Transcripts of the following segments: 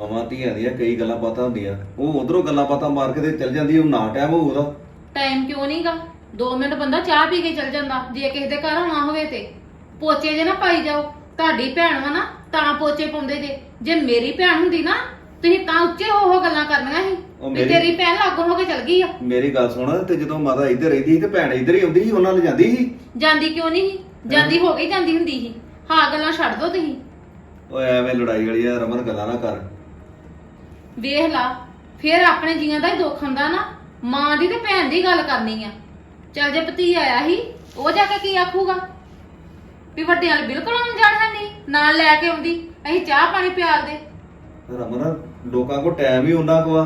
ਮਾਵਾਂ ਧੀਆਂ ਦੀਆਂ ਕਈ ਗੱਲਾਂ ਬਾਤਾਂ ਹੁੰਦੀਆਂ। ਉਹ ਉਧਰੋਂ ਗੱਲਾਂ ਬਾਤਾਂ ਮਾਰ ਕੇ ਤੇ ਚੱਲ ਜਾਂਦੀ ਉਹ ਨਾ ਟਾਈਮ ਹੋਊ ਉਹਦਾ। ਟਾਈਮ ਕਿਉਂ ਨਹੀਂਗਾ? 2 ਮਿੰਟ ਬੰਦਾ ਚਾਹ ਪੀ ਕੇ ਚੱਲ ਜਾਂਦਾ ਜੇ ਕਿਸੇ ਦੇ ਘਰ ਆਉਣਾ ਹੋਵੇ ਤੇ। ਪੋਚੇ ਜੇ ਨਾ ਪਾਈ ਜਾਓ ਤੁਹਾਡੀ ਭੈਣ ਵਾ ਨਾ ਤਾਂ ਪੋਚੇ ਪਾਉਂਦੇ ਜੇ। ਜੇ ਮੇਰੀ ਭੈਣ ਹੁੰਦੀ ਨਾ ਤੁਸੀਂ ਤਾਂ ਉੱਚੇ ਹੋ ਹੋ ਗੱਲਾਂ ਕਰਨੀਆਂ ਸੀ। ਉਹ ਵੀ ਮੇਰੀ- ਤੇਰੀ ਭੈਣ ਲਾਗੋਂ ਹੋ ਕੇ ਚਲ ਗਈ ਆ। ਮੇਰੀ ਗੱਲ ਸੁਣ ਤੇ ਜਦੋਂ ਮਾਤਾ ਇੱਧਰ ਰਹਿੰਦੀ ਸੀ ਤੇ ਭੈਣ ਇੱਧਰ ਹੀ ਆਉਂਦੀ ਸੀ ਉਹਨਾਂ ਨਾਲ ਜਾਂਦੀ ਸੀ? ਜਾਂਦੀ ਕਿਉਂ ਨਹੀਂ ਸੀ? ਜਾਂਦੀ ਹੋ? ਗਈ ਜਾਂਦੀ ਹੁੰਦੀ ਸੀ। ਹਾਂ ਗੱਲਾਂ ਛੱਡ ਦੋ ਤੁਸੀਂ। ਓਏ ਐਵੇਂ ਲੜਾਈ ਵਾਲੀ ਆ ਰਮਨ ਗੱਲਾਂ ਨਾ ਕਰ। ਵੇਖ ਲਾ ਫਿਰ ਆਪਣੇ ਜੀਆਂ ਦਾ ਹੀ ਦੁੱਖ ਹੁੰਦਾ ਨਾ। ਮਾਂ ਦੀ ਤੇ ਭੈਣ ਦੀ ਗੱਲ ਕਰਨੀ ਆ। ਚੱਲ ਜੇ ਪਤੀ ਆਇਆ ਸੀ ਉਹ ਜਾ ਕੇ ਕੀ ਆਖੂਗਾ? ਵੀ ਵੱਡਿਆਂ ਵਾਲੇ ਬਿਲਕੁਲ ਅਣਜਾਣ ਹੈ ਨਹੀਂ ਨਾਲ ਲੈ ਕੇ ਆਉਂਦੀ ਅਸੀਂ ਚਾਹ ਪਾਣੀ ਪਿਆਲ ਦੇ। ਰਮਨ ਲੋਕਾਂ ਕੋ ਟਾਈਮ ਹੀ ਉਹਨਾਂ ਕੋ ਆ।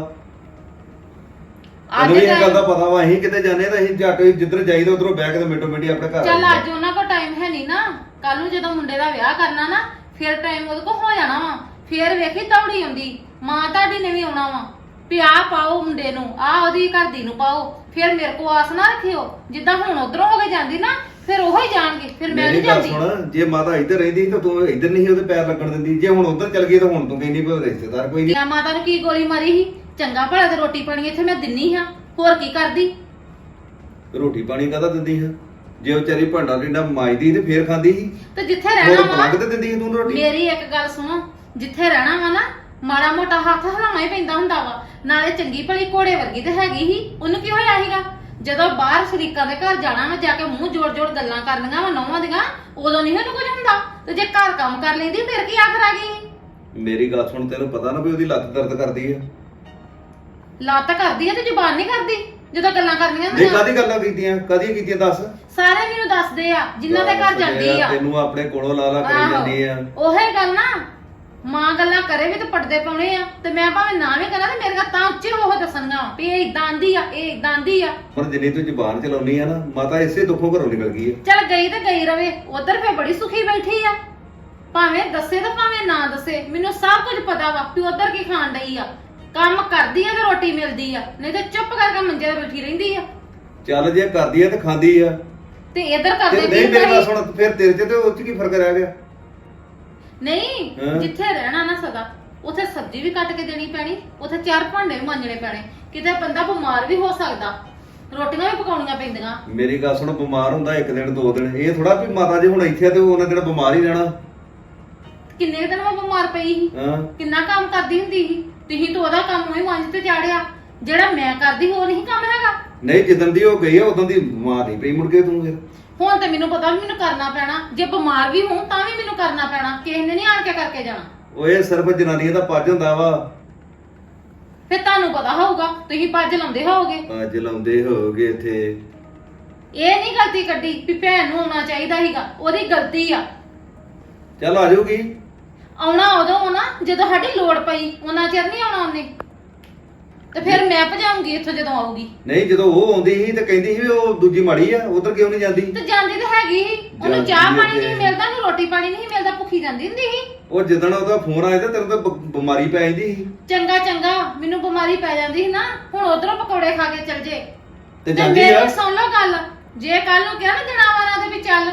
ਅੱਜ ਇਹ ਗੱਲ ਦਾ ਪਤਾ ਵਾ ਅਸੀਂ ਕਿਤੇ ਜਾਂਦੇ ਤਾਂ ਅਸੀਂ ਝੱਟ ਜਿੱਧਰ ਜਾਈਦਾ ਉਧਰੋਂ ਕੇ ਤੇ ਮਿੰਟੋ ਮਿੰਟੀ ਆਪਣੇ ਘਰ ਚੱਲ। ਅੱਜ ਉਹਨਾਂ ਕੋਲ ਟਾਈਮ ਹੈ ਨਹੀਂ ਨਾ। ਕੱਲ ਨੂੰ ਜਦੋਂ ਮੁੰਡੇ ਦਾ ਵਿਆਹ ਕਰਨਾ ਨਾ ਫਿਰ ਟਾਈਮ ਉਹਦੇ ਕੋਲ ਹੋ ਜਾਣਾ ਵਾ। ਫਿਰ ਵੇਖੀ ਦੌੜੀ ਆਉਂਦੀ। ਮਾਂ ਤੁਹਾਡੀ ਨੇ ਵੀ ਆਉਣਾ ਵਾ ਵੀ ਆਹ ਪਾਓ ਮੁੰਡੇ ਨੂੰ ਆਹ ਉਹਦੀ ਘਰ ਦੀ ਨੂੰ ਪਾਓ ਫਿਰ ਮੇਰੇ ਕੋ ਆਸ ਨਾ ਰੱਖਿਓ ਜਿੱਦਾਂ ਹੁਣ ਉਧਰੋਂ ਹੋ ਕੇ ਜਾਂਦੀ ਨਾ ਫਿਰ ਉਹੋ ਹੀ ਜਾਣਗੇ ਫਿਰ ਮੈਂ ਮੇਰੀ ਨਹੀਂ ਗੱਲ ਜਾਂਦੀ। ਸੁਣ ਜੇ ਮਾਤਾ ਇੱਧਰ ਰਹਿੰਦੀ ਤਾਂ ਤੂੰ ਇੱਧਰ ਨਹੀਂ ਉਹਦੇ ਪੈਰ ਲੱਗਣ ਦਿੰਦੀ ਜੇ ਹੁਣ ਉੱਧਰ ਚਲ ਗਈ ਤਾਂ ਹੁਣ ਤੂੰ ਕਹਿੰਦੀ ਕੋਈ ਰਿਸ਼ਤੇਦਾਰ ਕੋਈ ਨਹੀਂ। ਮੈਂ ਮਾਤਾ ਨੂੰ ਕੀ ਗੋਲੀ ਮਾਰੀ ਸੀ? ਚੰਗਾ ਭਲਾ ਤੇ ਰੋਟੀ ਪਾਣੀ ਇੱਥੇ ਮੈਂ ਦਿੰਨੀ ਹਾਂ ਹੋਰ ਕੀ ਕਰਦੀ? ਰੋਟੀ ਪਾਣੀ ਕਾਹਦਾ ਦਿੰਦੀ ਹੈ ਜੇ ਉਹ ਵਿਚਾਰੀ ਭਾਂਡਾ ਟਿੰਡਾ ਮਾਜਦੀ ਤੇ ਫੇਰ ਖਾਂਦੀ ਸੀ? ਤੇ ਜਿੱਥੇ ਹੋਰ ਰਹਿਣਾ ਵਾ ਪਲੰਗ ਤੇ ਦਿੰਦੀ ਸੀ ਤੂੰ ਰੋਟੀ? ਮੇਰੀ ਇੱਕ ਗੱਲ ਸੁਣੋ ਜਿੱਥੇ ਰਹਿਣਾ ਵਾ ਨਾ ਮਾੜਾ ਮੋਟਾ ਹੱਥ ਹਿਲਾਉਣਾ ਹੀ ਪੈਂਦਾ ਹੁੰਦਾ ਵਾ। ਨਾਲੇ ਚੰਗੀ ਭਲੀ ਘੋੜੇ ਵਰਗੀ ਤੇ ਹੈਗੀ ਹੀ ਉਹਨੂੰ ਕੀ ਹੋਇਆ ਸੀਗਾ? ਜਦੋਂ ਬਾਹਰ ਸ਼ਰੀਕਾਂ ਦੇ ਘਰ ਜਾਣਾ ਵਾ ਜਾ ਕੇ ਮੂੰਹ ਜੋੜ ਜੋੜ ਗੱਲਾਂ ਕਰਨੀਆਂ ਵਾ ਨੌਵਾਂ ਦੀਆਂ ਉਦੋਂ ਨਹੀਂ ਉਹਨੂੰ ਕੁਝ ਹੁੰਦਾ। ਤੇ ਜੇ ਘਰ ਕੰਮ ਕਰ ਲੈਂਦੀ ਫਿਰ ਕੀ ਆਖਰ ਆ ਗਈ? ਮੇਰੀ ਗੱਲ ਸੁਣ ਤੈਨੂੰ ਪਤਾ ਨਾ ਵੀ ਉਹਦੀ ਲੱਤ ਦਰਦ ਕਰਦੀ ਹੈ ਲੱਤ ਕਰਦੀ ਆ ਤੇ ਜ਼ੁਬਾਨ ਨਹੀਂ ਕਰਦੀ ਜਦੋਂ ਗੱਲਾਂ ਕਰਨੀਆਂ ਹੁੰਦੀਆਂ। ਕਾਦੀ ਗੱਲਾਂ ਕੀਤੀਆਂ? ਕਾਦੀ ਕੀਤੀਆਂ ਦੱਸ? ਸਾਰੇ ਮੈਨੂੰ ਦੱਸਦੇ ਆ ਜਿਨ੍ਹਾਂ ਦੇ ਘਰ ਜਾਂਦੀ ਆ। ਤੈਨੂੰ ਆਪਣੇ ਕੋਲੋਂ ਲਾ ਲਾ ਕਰੀ ਆਹੋ। ਜਾਂਦੀ ਆ। ਉਹੇ ਗੱਲ ਨਾ। ਮਾਂ ਗੱਲਾਂ ਕਰੇ ਵੀ ਤੇ ਪੜਦੇ ਪਾਉਣੇ ਆ। ਤੇ ਮੈਂ ਭਾਵੇਂ ਨਾ ਵੀ ਕਰਾਂ ਤੇ ਮੇਰੇ ਕੋਲ ਤਾਂ ਉੱਚੇ ਹੋ ਹੋ ਦੱਸਣਗਾ ਵੀ ਇਹ ਇਦਾਂ ਆਂਦੀ ਆ ਇਹ ਇਦਾਂ ਆਂਦੀ ਆ। ਹੁਣ ਜਿੰਨੀ ਤੂੰ ਜ਼ੁਬਾਨ ਚਲਾਉਣੀ ਆ ਨਾ ਮਾਤਾ ਇਸੇ ਦੁੱਖੋਂ ਘਰੋਂ ਨਿਕਲ ਗਈ ਹੈ ਚੱਲ ਗਈ ਤੇ ਗਈ ਰਵੇ ਉਧਰ ਫੇ ਬੜੀ ਸੁਖੀ ਬੈਠੀ ਆ। ਭਾਵੇਂ ਦੱਸੇ ਤੇ ਭਾਵੇਂ ਨਾ ਦੱਸੇ ਮੈਨੂੰ ਸਭ ਕੁਝ ਪਤਾ ਵਾ ਵੀ ਉਧਰ ਕੀ ਖਾਣ ਡਈ ਆ। ਕੰਮ ਕਰਦੀ ਆ ਤੇ ਰੋਟੀ ਮਿਲਦੀ ਆ ਨਹੀਂ ਤੇ ਚੁੱਪ ਕਰਕੇ ਮੰਜੇ ਤੇ ਬੈਠੀ ਰਹਿੰਦੀ ਆ। ਚੱਲ ਜੇ ਕਰਦੀ ਆ ਤੇ ਖਾਂਦੀ ਆ। ਤੇ ਇਧਰ ਤੇ ਕਰਦੇ ਨਹੀਂ ਕੀ ਮੇਰੀ ਹੁੰਦਾ ਸੁਣ ਫਿਰ ਤੇਰੇ ਚ ਤੇ ਉਹ ਚ ਕੀ ਫ਼ਰਕ ਰਹਿ ਗਿਆ? ਨਹੀਂ ਹਾਂ। ਜਿੱਥੇ ਰਹਿਣਾ ਨਾ ਸਦਾ ਉਥੇ ਸਬਜ਼ੀ ਵੀ ਕੱਟ ਕੇ ਦੇਣੀ ਪੈਣੀ ਉਥੇ ਚਾਰ ਭਾਂਡੇ ਵੀ ਮਾਂਜਣੇ ਪੈਣੇ। ਕਿਤੇ ਬੰਦਾ ਬਿਮਾਰ ਵੀ ਹੋ ਸਕਦਾ। ਰੋਟੀਆਂ ਵੀ ਪਕਾਉਣੀਆਂ ਪੈਂਦੀਆਂ। ਮੇਰੀ ਗੱਲ ਸੁਣ ਬਿਮਾਰ ਹੁੰਦਾ ਇੱਕ ਦਿਨ ਦੋ ਦਿਨ। ਇਹ ਥੋੜਾ ਵੀ ਮਾਤਾ ਜੇ ਹੁਣ ਇੱਥੇ ਆ ਤੇ ਉਹਨਾਂ ਦਿਨ ਬਿਮਾਰ ਹੀ ਰਹਿਣਾ। ਕਿੰਨੇ ਕੁ ਦਿਨ ਮੈਂ ਬਿਮਾਰ ਪਈ ਸੀ? ਹਾਂ। ਕਿੰਨਾ ਕੰਮ ਕਰਦੀ ਹੁੰਦੀ ਸੀ? ਤੁਸੀਂ ਤਾਂ ਉਹਦਾ ਕੰਮ ਹੀ ਮੰਜ ਤੇ ਚਾੜਿਆ। ਜਿਹੜਾ ਮੈਂ ਕਰਦੀ ਹੋਰ ਨਹੀਂ ਕੰਮ ਹੈਗਾ। ਨਹੀਂ ਜਿੱਦਣ ਦੀ ਉਹ ਗਈ ਆ ਉਦੋਂ ਦੀ ਬਿਮਾਰ ਨਹੀਂ ਪਈ ਮੁੜ ਕੇ ਤੂੰ ਫਿਰ। ਹੁਣ ਤੇ ਮੈਨੂੰ ਪਤਾ ਵੀ ਮੈਨੂੰ ਕਰਨਾ ਪੈਣਾ। ਜੇ ਬਿਮਾਰ ਵੀ ਹੋਂ ਤਾਂ ਵੀ ਮੈਨੂੰ ਕਰਨਾ ਪੈਣਾ। ਕਿਸੇ ਨੇ ਨਹੀਂ ਆਣ ਕੇ ਕਰਕੇ ਜਾਣਾ। ਇਹ ਸਿਰਫ ਜਨਾਨੀਆਂ ਦਾ ਪੱਜ ਹੁੰਦਾ ਵਾ। ਫਿਰ ਤੁਹਾਨੂੰ ਪਤਾ ਹੋਊਗਾ ਤੁਸੀਂ ਪੱਜ ਲਾਉਂਦੇ ਹੋਵੋਗੇ। ਪੱਜ ਲਾਉਂਦੇ ਹੋਗੇ ਇੱਥੇ। ਇਹ ਨਹੀਂ ਗਲਤੀ ਕੱਢੀ ਵੀ ਭੈਣ ਨੂੰ ਆਉਣਾ ਚਾਹੀਦਾ ਸੀਗਾ। ਉਹਦੀ ਗਲਤੀ ਆ। ਚੱਲ ਆ ਜਾਊਗੀ। ਆਉਣਾ ਉਦੋਂ ਆਉਣਾ ਜਦੋਂ ਸਾਡੀ ਲੋੜ ਪਈ। ਉਹਨਾਂ ਚਿਰ ਨਹੀਂ ਆਉਣਾ ਉਹਨੇ। ਤੇ ਫਿਰ ਮੈਂ ਭਜਾਉਂਗੀ ਇੱਥੋਂ ਜਦੋਂ ਆਊਗੀ। ਨਹੀਂ ਜਦੋਂ ਉਹ ਆਉਂਦੀ ਸੀ ਤੇ ਕਹਿੰਦੀ ਸੀ ਵੀ ਉਹ ਦੂਜੀ ਮਾੜੀ ਆ ਉਧਰ ਕਿਉਂ ਨਹੀਂ ਜਾਂਦੀ? ਤੇ ਜਾਂਦੀ ਤਾਂ ਹੈਗੀ ਸੀ। ਉਹਨੂੰ ਜਾਂਦੀ ਚਾਹ ਪਾਣੀ ਤੇ- ਨਹੀਂ ਮਿਲਦਾ ਉਹਨੂੰ ਰੋਟੀ ਪਾਣੀ ਨਹੀਂ ਮਿਲਦਾ ਭੁੱਖੀ ਜਾਂਦੀ ਹੁੰਦੀ ਸੀ। ਉਹ ਜਿੱਦਣ ਉਹਦਾ ਫੋਨ ਆਇਆ ਤੇ ਤੈਨੂੰ ਤਾਂ ਬ- ਬਿਮਾਰੀ ਪੈ ਜਾਂਦੀ ਸੀ। ਚੰਗਾ ਚੰਗਾ ਮੈਨੂੰ ਬਿਮਾਰੀ ਪੈ ਜਾਂਦੀ ਸੀ ਨਾ ਹੁਣ ਉਧਰੋਂ ਪਕੌੜੇ ਖਾ ਕੇ ਚਲ ਜੇ। ਤੇ ਜਾਂਦੀ ਮੇਰੀ ਆ? ਸੁਣ ਲਓ ਗੱਲ ਜੇ ਕੱਲ ਨੂੰ ਕਿਹਾ ਨਾ ਦਿਨਾਵਾਰਾਂ ਦੇ ਵੀ ਚੱਲ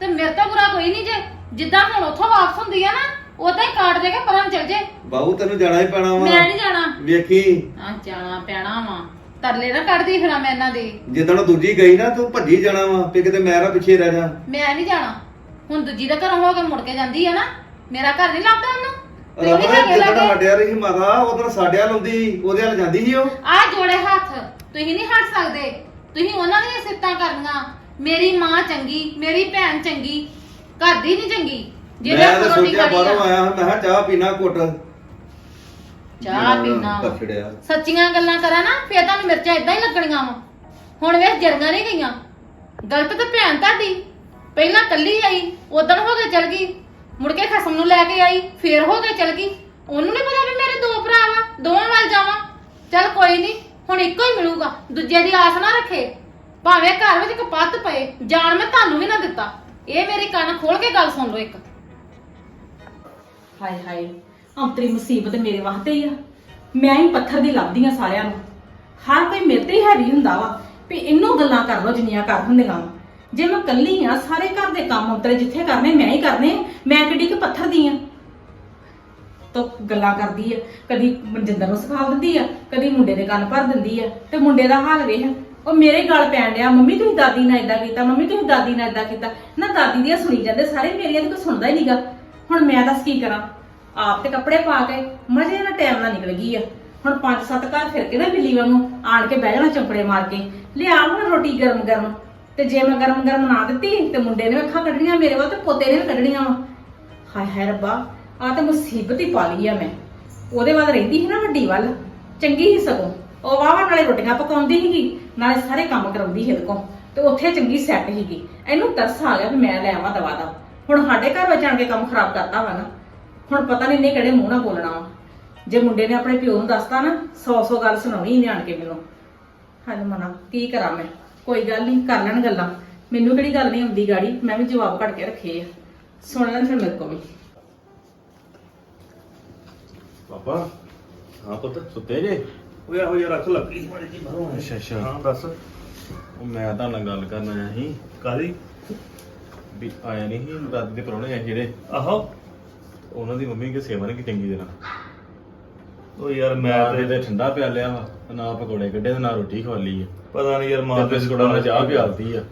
ਤੇ ਮੇਰੇ ਤੋਂ ਬੁਰਾ ਕੋਈ ਨਹੀਂ ਜੇ। ਜਿੱਦਾਂ ਹੁਣ ਉੱਥੋਂ ਵਾਪਸ ਹੁੰਦੀ ਆ ਨਾ ਉਦਾਂ ਹੀ ਕਾਟ ਦੇ ਕੇ ਪਰਾਂ ਚਲ ਜੇ। ਬਾਹੂ ਤੈਨੂੰ ਜਾਣਾ ਹੀ ਪੈਣਾ ਵਾ। ਮੈਂ ਨਹੀਂ ਜਾਣਾ। ਵੇਖੀ। ਆ ਜਾਣਾ ਪੈਣਾ ਵਾ। ਤਰਲੇ ਨਾ ਕੱਢਦੀ ਫਿਰਾਂ ਮੈਂ ਇਹਨਾਂ ਦੇ। ਜਿੱਦਣ ਦੂਜੀ ਗਈ ਨਾ ਤੂੰ ਭੱਜੀ ਜਾਣਾ ਵਾ ਵੀ ਕਿਤੇ ਮੈਂ ਨਾ ਪਿੱਛੇ ਰਹਿ ਜਾ। ਮੈਂ ਨਹੀਂ ਜਾਣਾ। ਹੁਣ ਦੂਜੀ ਦਾ ਘਰੋਂ ਹੋ ਕੇ ਮੁੜ ਕੇ ਜਾਂਦੀ ਆ ਨਾ ਮੇਰਾ ਘਰ ਨਹੀਂ ਲੱਭਦਾ ਉਹਨੂੰ। ਤੁਸੀਂ ਰਮਨ ਹੈਗੇ ਜਿੱਦਣ ਲਾਗੇ। ਹੱਡਿਆ ਰਹੀ ਸੀ ਮਾਤਾ ਉਦੋਂ ਸਾਡੇ ਵੱਲ ਆਉਂਦੀ ਉਹਦੇ ਵੱਲ ਜਾਂਦੀ ਸੀ ਉਹ। ਆ ਜੋੜੇ ਹੱਥ ਤੁਸੀਂ ਨਹੀਂ ਹਟ ਸਕਦੇ। ਤੁਸੀਂ ਉਹਨਾਂ ਦੀਆਂ ਸਿਫਤਾਂ ਕਰਨੀਆਂ। ਮੇਰੀ ਮਾਂ ਚੰਗੀ ਮੇਰੀ ਭੈਣ ਚੰਗੀ ਘਰ ਦੀ ਨਹੀਂ ਚੰਗੀ। ਜਿਹਦੇ ਮੈਂ ਤਾਂ ਰੋਟੀ ਸੋਚਿਆ ਖਾਣੀ ਬਾਹਰੋਂ ਆ ਆਇਆ ਮੈਂ ਕਿਹਾ ਚਾਹ ਪੀਣਾ ਘੁੱਟ। ਚਾਹ ਪੀਣਾ। ਵਾ। ਪਛੜਿਆ ਸੱਚੀਆਂ ਗੱਲਾਂ ਕਰਾਂ ਨਾ ਫੇਰ ਤੁਹਾਨੂੰ ਮਿਰਚਾਂ ਇਦਾਂ ਹੀ ਲੱਗਣੀਆਂ ਵਾ। ਹੁਣ ਵੇਖ ਜਰੀਆਂ ਨਹੀਂ ਗਈਆਂ। ਗਲਤ ਤਾਂ ਭੈਣ ਤੁਹਾਡੀ। ਪਹਿਲਾਂ ਕੱਲੀ ਆਈ ਉਦੋਂ ਹੋ ਕੇ ਚਲ ਗਈ। ਮੁੜ ਕੇ ਖਸਮ ਨੂੰ ਲੈ ਕੇ ਆਈ ਫੇਰ ਹੋ ਕੇ ਚਲ ਗਈ। ਉਹਨੂੰ ਨਹੀਂ ਪਤਾ ਵੀ ਮੇਰੇ ਦੋ ਭਰਾ ਵਾ ਦੋਵਾਂ ਵੱਲ ਜਾਵਾਂ। ਚਲ ਕੋਈ ਨਹੀਂ ਹੁਣ ਇੱਕੋ ਹੀ ਮਿਲੂਗਾ। ਦੂਜੇ ਦੀ ਆਸ ਨਾ ਰੱਖੇ। ਭਾਵੇਂ ਘਰ ਵਿੱਚ ਕਪੱਤ ਪਏ ਜਾਣ ਮੈਂ ਤੁਹਾਨੂੰ ਵੀ ਨਾ ਦਿੱਤਾ। ਇਹ ਮੇਰੀ ਕੰਨ ਖੋਲ ਕੇ ਗੱਲ ਸੁਣ ਲਓ ਇੱਕ। ਹਾਏ ਹਾਏ ਅੰਤਰੀ ਮੁਸੀਬਤ ਮੇਰੇ ਵਾਸਤੇ ਹੀ ਆ। ਮੈਂ ਹੀ ਪੱਥਰ ਦੀ ਲੱਭਦੀ ਆ ਸਾਰਿਆਂ ਨੂੰ। ਹਰ ਕੋਈ ਮੇਰੇ ਤੇ ਹੀ ਹੈਵੀ ਹੁੰਦਾ ਵਾ ਵੀ ਇਹਨੂੰ ਗੱਲਾਂ ਕਰ ਲੋ ਜਿੰਨੀਆਂ ਕਰ ਹੁੰਦੀਆਂ ਵਾ। ਜੇ ਮੈਂ ਕੱਲੀ ਆ ਸਾਰੇ ਘਰ ਦੇ ਕੰਮ ਉਤਰੇ ਜਿੱਥੇ ਕਰਨੇ ਮੈਂ ਹੀ ਕਰਨੇ ਆ, ਮੈਂ ਕਿੱਡੀ ਕਿ ਪੱਥਰ ਦੀ ਆ। ਤੋਂ ਗੱਲਾਂ ਕਰਦੀ ਆ। ਕਦੀ ਮਨਜਿੰਦਰ ਨੂੰ ਸਿਖਾ ਦਿੰਦੀ ਆ ਕਦੀ ਮੁੰਡੇ ਦੇ ਕੰਨ ਭਰ ਦਿੰਦੀ ਆ। ਤੇ ਮੁੰਡੇ ਦਾ ਹਾਲ ਵੇਖ। ਉਹ ਮੇਰੇ ਗੱਲ ਪੈਣ ਡਿਆ। ਮੰਮੀ ਤੁਸੀਂ ਦਾਦੀ ਨਾਲ ਇਦਾਂ ਕੀਤਾ ਮੰਮੀ ਤੁਸੀਂ ਦਾਦੀ ਨਾਲ ਇਦਾਂ ਕੀਤਾ। ਨਾ ਦਾਦੀ ਦੀਆਂ ਸੁਣੀ ਜਾਂਦੇ ਸਾਰੇ ਮੇਰੀਆਂ ਤਾਂ ਕੋਈ ਸੁਣਦਾ ਹੀ ਨਹੀਂਗਾ ਹੁਣ ਮੈਂ ਦੱਸ ਕੀ ਕਰਾਂ? ਆਪ ਤੇ ਕੱਪੜੇ ਪਾ ਕੇ ਮਜ਼ੇ ਨਾਲ ਟਾਈਮ ਨਾਲ ਨਿਕਲ ਗਈ ਆ। ਹੁਣ ਪੰਜ ਸੱਤ ਘਰ ਫਿਰ ਕੇ ਨਾ ਬਿੱਲੀ ਵਾਂਗੂ ਆਣ ਕੇ ਬਹਿ ਜਾਣਾ ਚੰਪੜੇ ਮਾਰ ਕੇ। ਲਿਆ ਹੁਣ ਰੋਟੀ ਗਰਮ ਗਰਮ ਤੇ ਜੇ ਮੈਂ ਗਰਮ ਗਰਮ ਨਾ ਦਿੱਤੀ ਤੇ ਮੁੰਡੇ ਨੇ ਅੱਖਾਂ ਕੱਢਣੀਆਂ ਮੇਰੇ ਵੱਲ ਤੇ ਪੋਤੇ ਨੇ ਵੀ ਕੱਢਣੀਆਂ ਵਾ। ਹਾਏ ਹਾਏ ਰੱਬਾ ਆ ਤਾਂ ਮੁਸੀਬਤ ਹੀ ਪਾ ਲਈ ਆ ਮੈਂ। ਉਹਦੇ ਵੱਲ ਰਹਿੰਦੀ ਸੀ ਨਾ ਵੱਡੀ ਵੱਲ, ਚੰਗੀ ਹੀ ਸਗੋਂ। ਉਹ ਵਾਵਾ ਨਾਲੇ ਰੋਟੀਆਂ ਪਕਾਉਂਦੀ ਸੀਗੀ, ਨਾਲੇ ਸਾਰੇ ਕੰਮ ਕਰਾਉਂਦੀ ਸੀ ਇਹਦੇ ਕੋਲ। ਤੇ ਉੱਥੇ ਚੰਗੀ ਸੈੱਟ ਸੀਗੀ। ਇਹਨੂੰ ਤਰਸ ਆ ਗਿਆ ਵੀ ਮੈਂ ਲੈ ਆਵਾਂ ਦਵਾ ਦਾ। ਹੁਣ ਸਾਡੇ ਘਰ ਵਿੱਚ ਆਣ ਕੇ ਕੰਮ ਖਰਾਬ ਕਰਤਾ ਵਾ ਨਾ ਹੁਣ ਪਤਾ ਨਹੀਂ ਇਹਨੇ ਕਿਹੜੇ ਮੂੰਹ ਨਾਲ ਬੋਲਣਾ ਵਾ। ਜੇ ਮੁੰਡੇ ਨੇ ਆਪਣੇ ਪਿਓ ਨੂੰ ਦੱਸਤਾ ਨਾ 100-100 ਗੱਲ ਸੁਣਾਉਣੀ ਇਹਨੇ ਆਣ ਕੇ ਮੈਨੂੰ। ਹਾਂ ਮਨਾ ਕੀ ਕਰਾਂ ਮੈਂ? ਕੋਈ ਗੱਲ ਨਹੀਂ ਕਰ ਲੈਣ ਗੱਲਾਂ। ਮੈਨੂੰ ਕਿਹੜੀ ਗੱਲ ਨਹੀਂ ਆਉਂਦੀ ਗਾੜੀ ਮੈਂ ਵੀ ਜਵਾਬ ਕੱਢ ਕੇ ਰੱਖੇ ਆ। ਸੁਣ ਲੈਣ ਫਿਰ ਮੇਰੇ ਕੋਲ ਵੀ। ਪਾਪਾ ਹਾਂ ਪੁੱਤ ਸੁੱਤੇ ਜੇ? ਉਹ ਇਹੋ ਜਿਹਾ ਰੱਖ ਲੱਗੀ। ਮਾੜੀ ਜੀ ਬਾਹਰੋਂ ਅੱਛਾ ਅੱਛਾ। ਹਾਂ ਦੱਸ। ਉਹ ਮੈਂ ਤਾਂ ਨਾਲ ਗੱਲ ਕਰਨ ਆਇਆ ਸੀ। ਕਾਦੀ ਵੀ ਆਇਆ ਨਹੀਂ ਸੀ ਦਾਦੀ ਦੇ ਪਰੌਣੇ ਆ ਜਿਹੜੇ। ਆਹੋ। ਉਹਨਾਂ ਦੀ ਮੰਮੀ ਕਿ ਸੇਵਾ ਨਹੀਂ ਕੀਤੀ ਚੰਗੀ ਤਰ੍ਹਾਂ। ਉਹ ਯਾਰ ਮੈਂ ਤੇ ਤੇ ਠੰਡਾ ਪਿਆ ਲਿਆ ਵਾ ਤੇ ਨਾ ਪਕੌੜੇ ਕੱਢੇ ਤੇ ਨਾ ਰੋਟੀ ਖਵਾਲੀ ਆ। ਪਤਾ ਨਹੀਂ ਯਾਰ ਮਾਂ ਤੇ ਬਿਸਕੁਟਾਂ ਨਾਲ ਚਾਹ ਪਿਆਲਤੀ ਆ।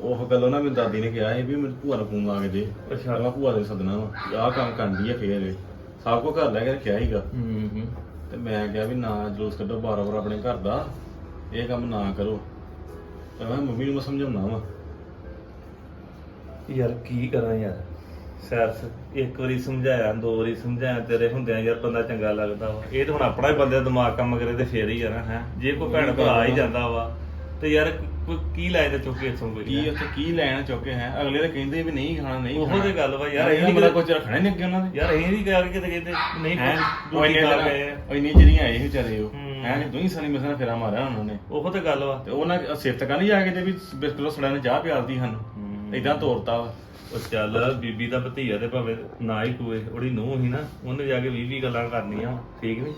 ਉਹ ਗੱਲ ਉਹਨਾਂ ਮੈਨੂੰ ਦਾਦੀ ਨੇ ਕਿਹਾ ਸੀ ਵੀ ਮੇਰੇ ਭੂਆ ਨੂੰ ਫੋਨ ਲਾ ਕੇ ਦੇ। ਅੱਛਾ। ਮੈਂ ਭੂਆ ਦੇ ਸਦਨਾ ਵਾ ਵੀ ਆਹ ਕੰਮ ਕਰਦੀ ਆ ਫੇਰ ਇਹ। ਸਭ ਕੋ ਘਰ ਲੈ ਕੇ ਰੱਖਿਆ ਸੀਗਾ। ਹੂੰ। ਹੂੰ ਤੇ ਮੈਂ ਕਿਹਾ ਵੀ ਨਾ ਜਲੂਸ ਕੱਢੋ ਬਾਰ-ਬਾਰ ਆਪਣੇ ਘਰ ਦਾ। ਇਹ ਕੰਮ ਨਾ ਕਰੋ। ਤੇ ਮੈਂ ਮੰਮੀ ਨੂੰ ਮੈਂ ਸਮਝਾਉਣਾ ਵਾ। ਯਾਰ ਕੀ ਕਰਾਂ ਯਾਰ? ਸੈਰਸ ਇੱਕ ਵਾਰੀ ਸਮਝਾਇਆ ਦੋ ਵਾਰੀ ਸਮਝਾਇਆ ਤੇਰੇ ਹੁੰਦਿਆਂ ਯਾਰ ਬੰਦਾ ਚੰਗਾ ਲੱਗਦਾ ਵਾ। ਇਹ ਤਾਂ ਹੁਣ ਆਪਣਾ ਹੀ ਬੰਦੇ ਦਾ ਦਿਮਾਗ ਕੰਮ ਕਰੇ ਤੇ ਫੇਰ ਹੀ ਆ ਨਾ ਹੈ? ਜੇ ਕੋਈ ਭੈਣ ਭਰਾ ਹੀ ਜਾਂਦਾ ਵਾ ਤੇ ਯਾਰ ਕੋਈ ਕੀ ਲੈ ਜਾ ਚੁੱਕੇ ਇਥੋਂ ਕੋਈ ਕੀ ਉੱਥੇ ਕੀ ਲੈਣ ਚੁੱਕੇ ਹੈ? ਅਗਲੇ ਤਾਂ ਕਹਿੰਦੇ ਵੀ ਨਹੀਂ ਖਾਣਾ ਨਹੀਂ ਉਹੋ ਤੇ ਗੱਲ ਵਾ ਯਾਰ ਇਹ ਬੜਾ ਵੀ ਕੁਝ ਰੱਖਣਾ ਨਹੀਂ ਅੱਗੇ ਉਹਨਾਂ ਦੇ। ਯਾਰ ਅਸੀਂ ਵੀ ਕਿਹਾ ਕਿਤੇ ਕਿਤੇ ਨਹੀਂ ਹੈ? ਉਹ ਇੰਨੇ ਖਾ ਜਣਾ ਕੇ ਆਏ। ਆ। ਉਹ ਇੰਨੇ ਜਿਹੜੀਆਂ ਆਏ ਸੀ ਵਿਚਾਰੇ ਉਹ। ਹੂੰ। ਹੈ ਦੁਈ ਸਾਰੀ ਮਸਲਾ ਫੇਰਾ ਮਾਰਿਆ ਉਹਨਾਂ ਨੇ। ਉਹੋ ਤੇ ਗੱਲ ਵਾ। ਤੇ ਉਹਨਾਂ ਸਿਫਤ ਕਰਨੀ ਜਾ ਕੇ ਤੇ ਵੀ ਬਿਸਕੁਟ ਸੜਿਆ ਨੇ ਚਾਹ ਪਿਆਲਦੀ ਹਨ ਹੂੰ। ਇਦਾਂ ਤੋਰਤਾ ਵਾ। ਉਹ ਚੱਲ ਬੀਬੀ ਦਾ ਭਤੀਆ ਤੇ ਭਾਵੇਂ ਨਾ ਹੀ ਕੋਏ ਉਹਦੀ ਨੂੰਹ ਸੀ ਨਾ ਉਹਨੇ ਜਾ ਕੇ 20 20 ਗੱਲਾਂ ਕਰਨੀਆਂ ਠੀਕ ਨਹੀਂ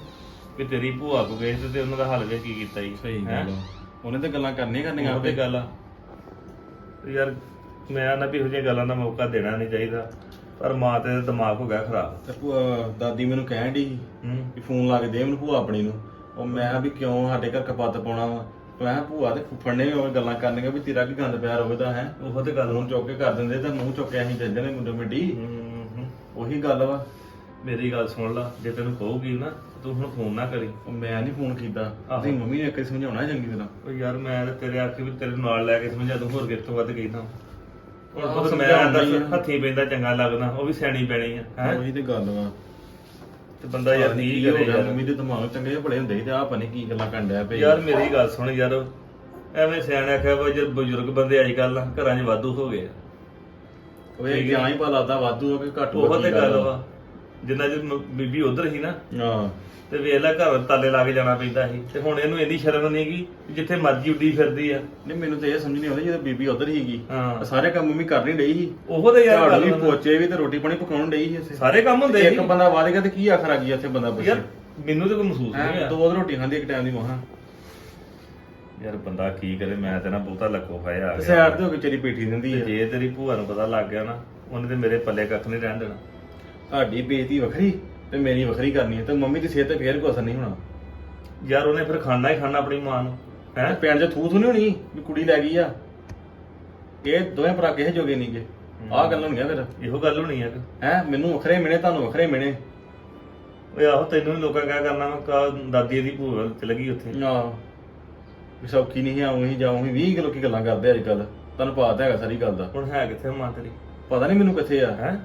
ਵੀ ਤੇਰੀ ਭੂਆ ਕੋ ਗਏ ਤੇ ਉਹਨਾਂ ਦਾ ਹੱਲ ਵੇ ਕੀ ਕੀਤਾ ਜੀ ਸਹੀ ਹੈਂ? ਗੱਲ ਆ। ਉਹਨੇ ਤਾਂ ਗੱਲਾਂ ਕਰਨੀਆਂ ਕਰਨੀਆਂ ਆਪੇ। ਗੱਲ ਆ। ਯਾਰ ਮੈਂ ਨਾ ਵੀ ਇਹੋ ਜਿਹੀਆਂ ਗੱਲਾਂ ਦਾ ਮੌਕਾ ਦੇਣਾ ਨਹੀਂ ਚਾਹੀਦਾ ਪਰ ਮਾਂ ਤੇ ਦਿਮਾਗ ਹੋ ਗਿਆ ਖਰਾਬ। ਤੇ ਭੂਆ ਦਾਦੀ ਮੈਨੂੰ ਕਹਿਣ ਦੀ ਹੂੰ। ਵੀ ਫੋਨ ਲਾ ਕੇ ਦੇ ਮੈਨੂੰ ਭੂਆ ਆਪਣੀ ਨੂੰ। ਉਹ ਮੈਂ ਕਿਹਾ ਵੀ ਕਿਉਂ ਸਾਡੇ ਘਰ ਕਪੱਤ ਪਾਉਣਾ ਵਾ? ਮੈਂ ਭੂਆ ਤੇ ਫੁੱਫੜ ਨੇ ਵੀ ਉਹ ਗੱਲਾਂ ਕਰਨੀਆਂ ਵੀ ਤੇਰਾ ਕੀ ਗੰਦ ਪਿਆ ਰੋਵੇਦਾ ਹੈ? ਉਹੋ ਤੇ ਗੱਲ ਮੂੰਹ ਚੁੱਕ ਕੇ ਕਰ ਦਿੰਦੇ ਤਾਂ ਮੂੰਹ ਚੁੱਕਿਆ ਅਸੀਂ ਚੱਲ ਜਾਂਦੇ ਮੁੰਡੇ ਹੂੰ ਹੂੰ। ਉਹੀ ਗੱਲ ਵਾ। ਮੇਰੀ ਗੱਲ ਸੁਣ ਲਾ ਜੇ ਤੈਨੂੰ ਕਹੂਗੀ ਨਾ ਤੂੰ ਹੁਣ ਫੋਨ ਨਾ ਕਰੀ। ਉਹ ਮੈਂ ਨਹੀਂ ਫੋਨ ਕੀਤਾ। ਆਹੋ। ਤੁਸੀਂ ਮੰਮੀ ਨੇ ਇੱਕ ਵਾਰੀ ਸਮਝਾਉਣਾ ਚੰਗੀ ਤਰ੍ਹਾਂ। ਉਹ ਯਾਰ ਮੈਂ ਤਾਂ ਤੇਰੇ ਆਖੇ ਵੀ ਤੇਰੇ ਨਾਲ ਲੈ ਕੇ ਸਮਝਾ ਦੂੰ ਹੋਰ ਕਿਸ ਤੋਂ ਵੱਧ ਕਹਿਣਾ ਹੁਣ ਆਹੋ, ਮੈਂ ਹੀ ਆ। ਹੱਥੀ ਪੈਂਦਾ ਚੰਗਾ ਲੱਗਦਾ ਉਹ ਵੀ ਸਿਆਣੀ ਪੈਣੀ ਆ ਹੈ? ਉਹੀ ਤੇ ਗੱਲ ਵਾ। ਤੇ ਬੰਦਾ ਯਾਰ ਕੀ ਹੋ ਕਰੇ ਗਿਆ, ਯਾਰ। ਮੰਮੀ ਦੇ ਦਿਮਾਗ ਚੰਗੇ ਬੜੇ ਹੁੰਦੇ ਸੀ ਤੇ ਆਹ ਪਤਾ ਨੀ ਕੀ ਗੱਲਾਂ ਕਰਨ ਡਿਆ ਪਈ ਯਾਰ ਮੇਰੀ ਗੱਲ ਸੁਣ ਯਾਰ ਐਵੇਂ ਸਿਆਣੇ ਆਖਿਆ ਵਾ ਜੇ ਬਜ਼ੁਰਗ ਬੰਦੇ ਅੱਜ ਕੱਲ ਘਰਾਂ 'ਚ ਵਾਧੂ ਹੋ ਗਏ ਆ। ਉਹ ਇਹ ਜਾਂ ਹੀ। ਪਾ ਲਾਦਾ ਵਾਧੂ ਹੋ ਕੇ ਘੱਟ ਉਹ ਤੇ ਗੱਲ ਵਾ। ਜਿੰਨਾ ਚਿਰ ਮ- ਬੀਬੀ ਉਧਰ ਸੀ ਨਾ ਹਾਂ। ਤੇ ਵੇਖ ਲੈ ਘਰ ਤਾਲੇ ਲਾ ਕੇ ਜਾਣਾ ਪੈਂਦਾ ਸੀ। ਤੇ ਹੁਣ ਇਹਨੂੰ ਇਹਦੀ ਸ਼ਰਮ ਨਹੀਂ ਗਈ ਜਿੱਥੇ ਮਰਜ਼ੀ ਉੱਡੀ ਫਿਰਦੀ ਆ। ਨਹੀਂ ਮੈਨੂੰ ਤਾਂ ਇਹ ਸਮਝ ਨਹੀਂ ਆਉਂਦੀ ਜਦੋਂ ਬੀਬੀ ਉਧਰ ਹੀਗੀ ਹਾਂ। ਸਾਰੇ ਕੰਮ ਮੰਮੀ ਕਰ ਨਹੀਂ ਡਈ ਸੀ। ਉਹੋ ਤੇ ਯਾਰ ਝਾੜੂ ਗੱਲ ਵਾ ਨਾ। ਪੋਚੇ ਵੀ ਤੇ ਰੋਟੀ ਪਾਣੀ ਪਕਾਉਣ ਡਈ ਸੀ ਇੱਥੇ ਸਾਰੇ ਕੰਮ ਹੁੰਦੇ ਇੱਕ ਸੀ। ਬੰਦਾ ਵਧ ਗਿਆ ਤੇ ਕੀ ਆਖਰ ਆ ਗਈ ਇੱਥੇ ਬੰਦਾ ਪੁੱਛੇ। ਯਾਰ ਮੈਨੂੰ ਤਾਂ ਕੋਈ ਮਹਿਸੂਸ ਨਹੀਂ ਹੈਂ, ਹੋਇਆ। ਦੋ ਦੋ ਰੋਟੀ ਖਾਂਦੀ ਇੱਕ ਟਾਈਮ ਦੀ ਮਹਾ। ਯਾਰ ਬੰਦਾ ਕੀ ਕਰੇ ਮੈਂ ਤੇ ਨਾ ਬਹੁਤਾ ਲੱਕੋ ਖਾਇਆ ਆ ਗਿਆ। ਸਾਈਡ ਤੇ ਹੋ ਕੇ ਚਰੀ ਪੀਠੀ ਦਿੰਦੀ ਤੇ ਹੈ ਜੇ ਤੇਰੀ ਭੂਆ ਨੂੰ ਪਤਾ ਲੱਗ ਗਿਆ ਨਾ ਉਹਨੇ ਤੇ ਮੇਰੇ ਪੱਲੇ ਕੱਖ ਨਹੀਂ ਰਹਿਣ ਦੇਣਾ। ਤੁਹਾਡੀ ਬੇਇੱਜ਼ਤੀ ਵੱਖਰੀ ਤੇ ਮੇਰੀ ਵੱਖਰੀ ਕਰਨੀ ਹੈ ਤੇ ਮੰਮੀ ਦੀ ਸਿਹਤ ਤੇ ਫੇਰ ਕੋਈ ਅਸਰ ਨਹੀਂ ਹੋਣਾ। ਯਾਰ ਉਹਨੇ ਫਿਰ ਖਾਣਾ ਹੀ ਖਾਣਾ ਆਪਣੀ ਮਾਂ ਨੂੰ ਹੈ? ਪਿੰਡ 'ਚ ਥੂ ਥੂ ਨਹੀਂ ਹੋਣੀ ਵੀ ਕੁੜੀ ਲੈ ਗਈ ਆ? ਇਹ ਦੋਵੇਂ ਭਰਾ ਕਿਸੇ ਜੋਗੇ ਨਹੀਂਗੇ ਆਹ ਗੱਲ ਹੋਣੀਆਂ ਫਿਰ। ਇਹੋ ਗੱਲ ਹੋਣੀ ਆ। ਹੈ? ਮੈਨੂੰ ਵੱਖਰੇ ਮਿਣੇ ਤੁਹਾਨੂੰ ਵੱਖਰੇ ਮਿਣੇ ਓਏ ਆਹੋ ਤੈਨੂੰ ਵੀ ਲੋਕਾਂ ਕਿਆ ਕਰਨਾ ਕਾ ਦਾਦੀ ਦੀ ਭੂਆ ਵੱਲ ਚਲ ਗਈ ਉੱਥੇ। ਆਹ ਸੌਖੀ ਨਹੀਂ ਆਉਂ ਹੀ ਜਾਉਂ ਹੀ 20 ਕਿਲੋ ਕੀ ਗੱਲਾਂ ਕਰਦੇ ਅੱਜ ਕੱਲ ਤੁਹਾਨੂੰ ਪਤਾ ਹੈਗਾ ਸਾਰੀ ਗੱਲ ਦਾ। ਹੁਣ ਹੈ ਕਿੱਥੇ ਮਾਂ ਤੇਰੀ? ਪਤਾ ਨਹੀਂ ਮੈਨੂੰ ਕਿੱਥੇ ਆ। ਹੈ?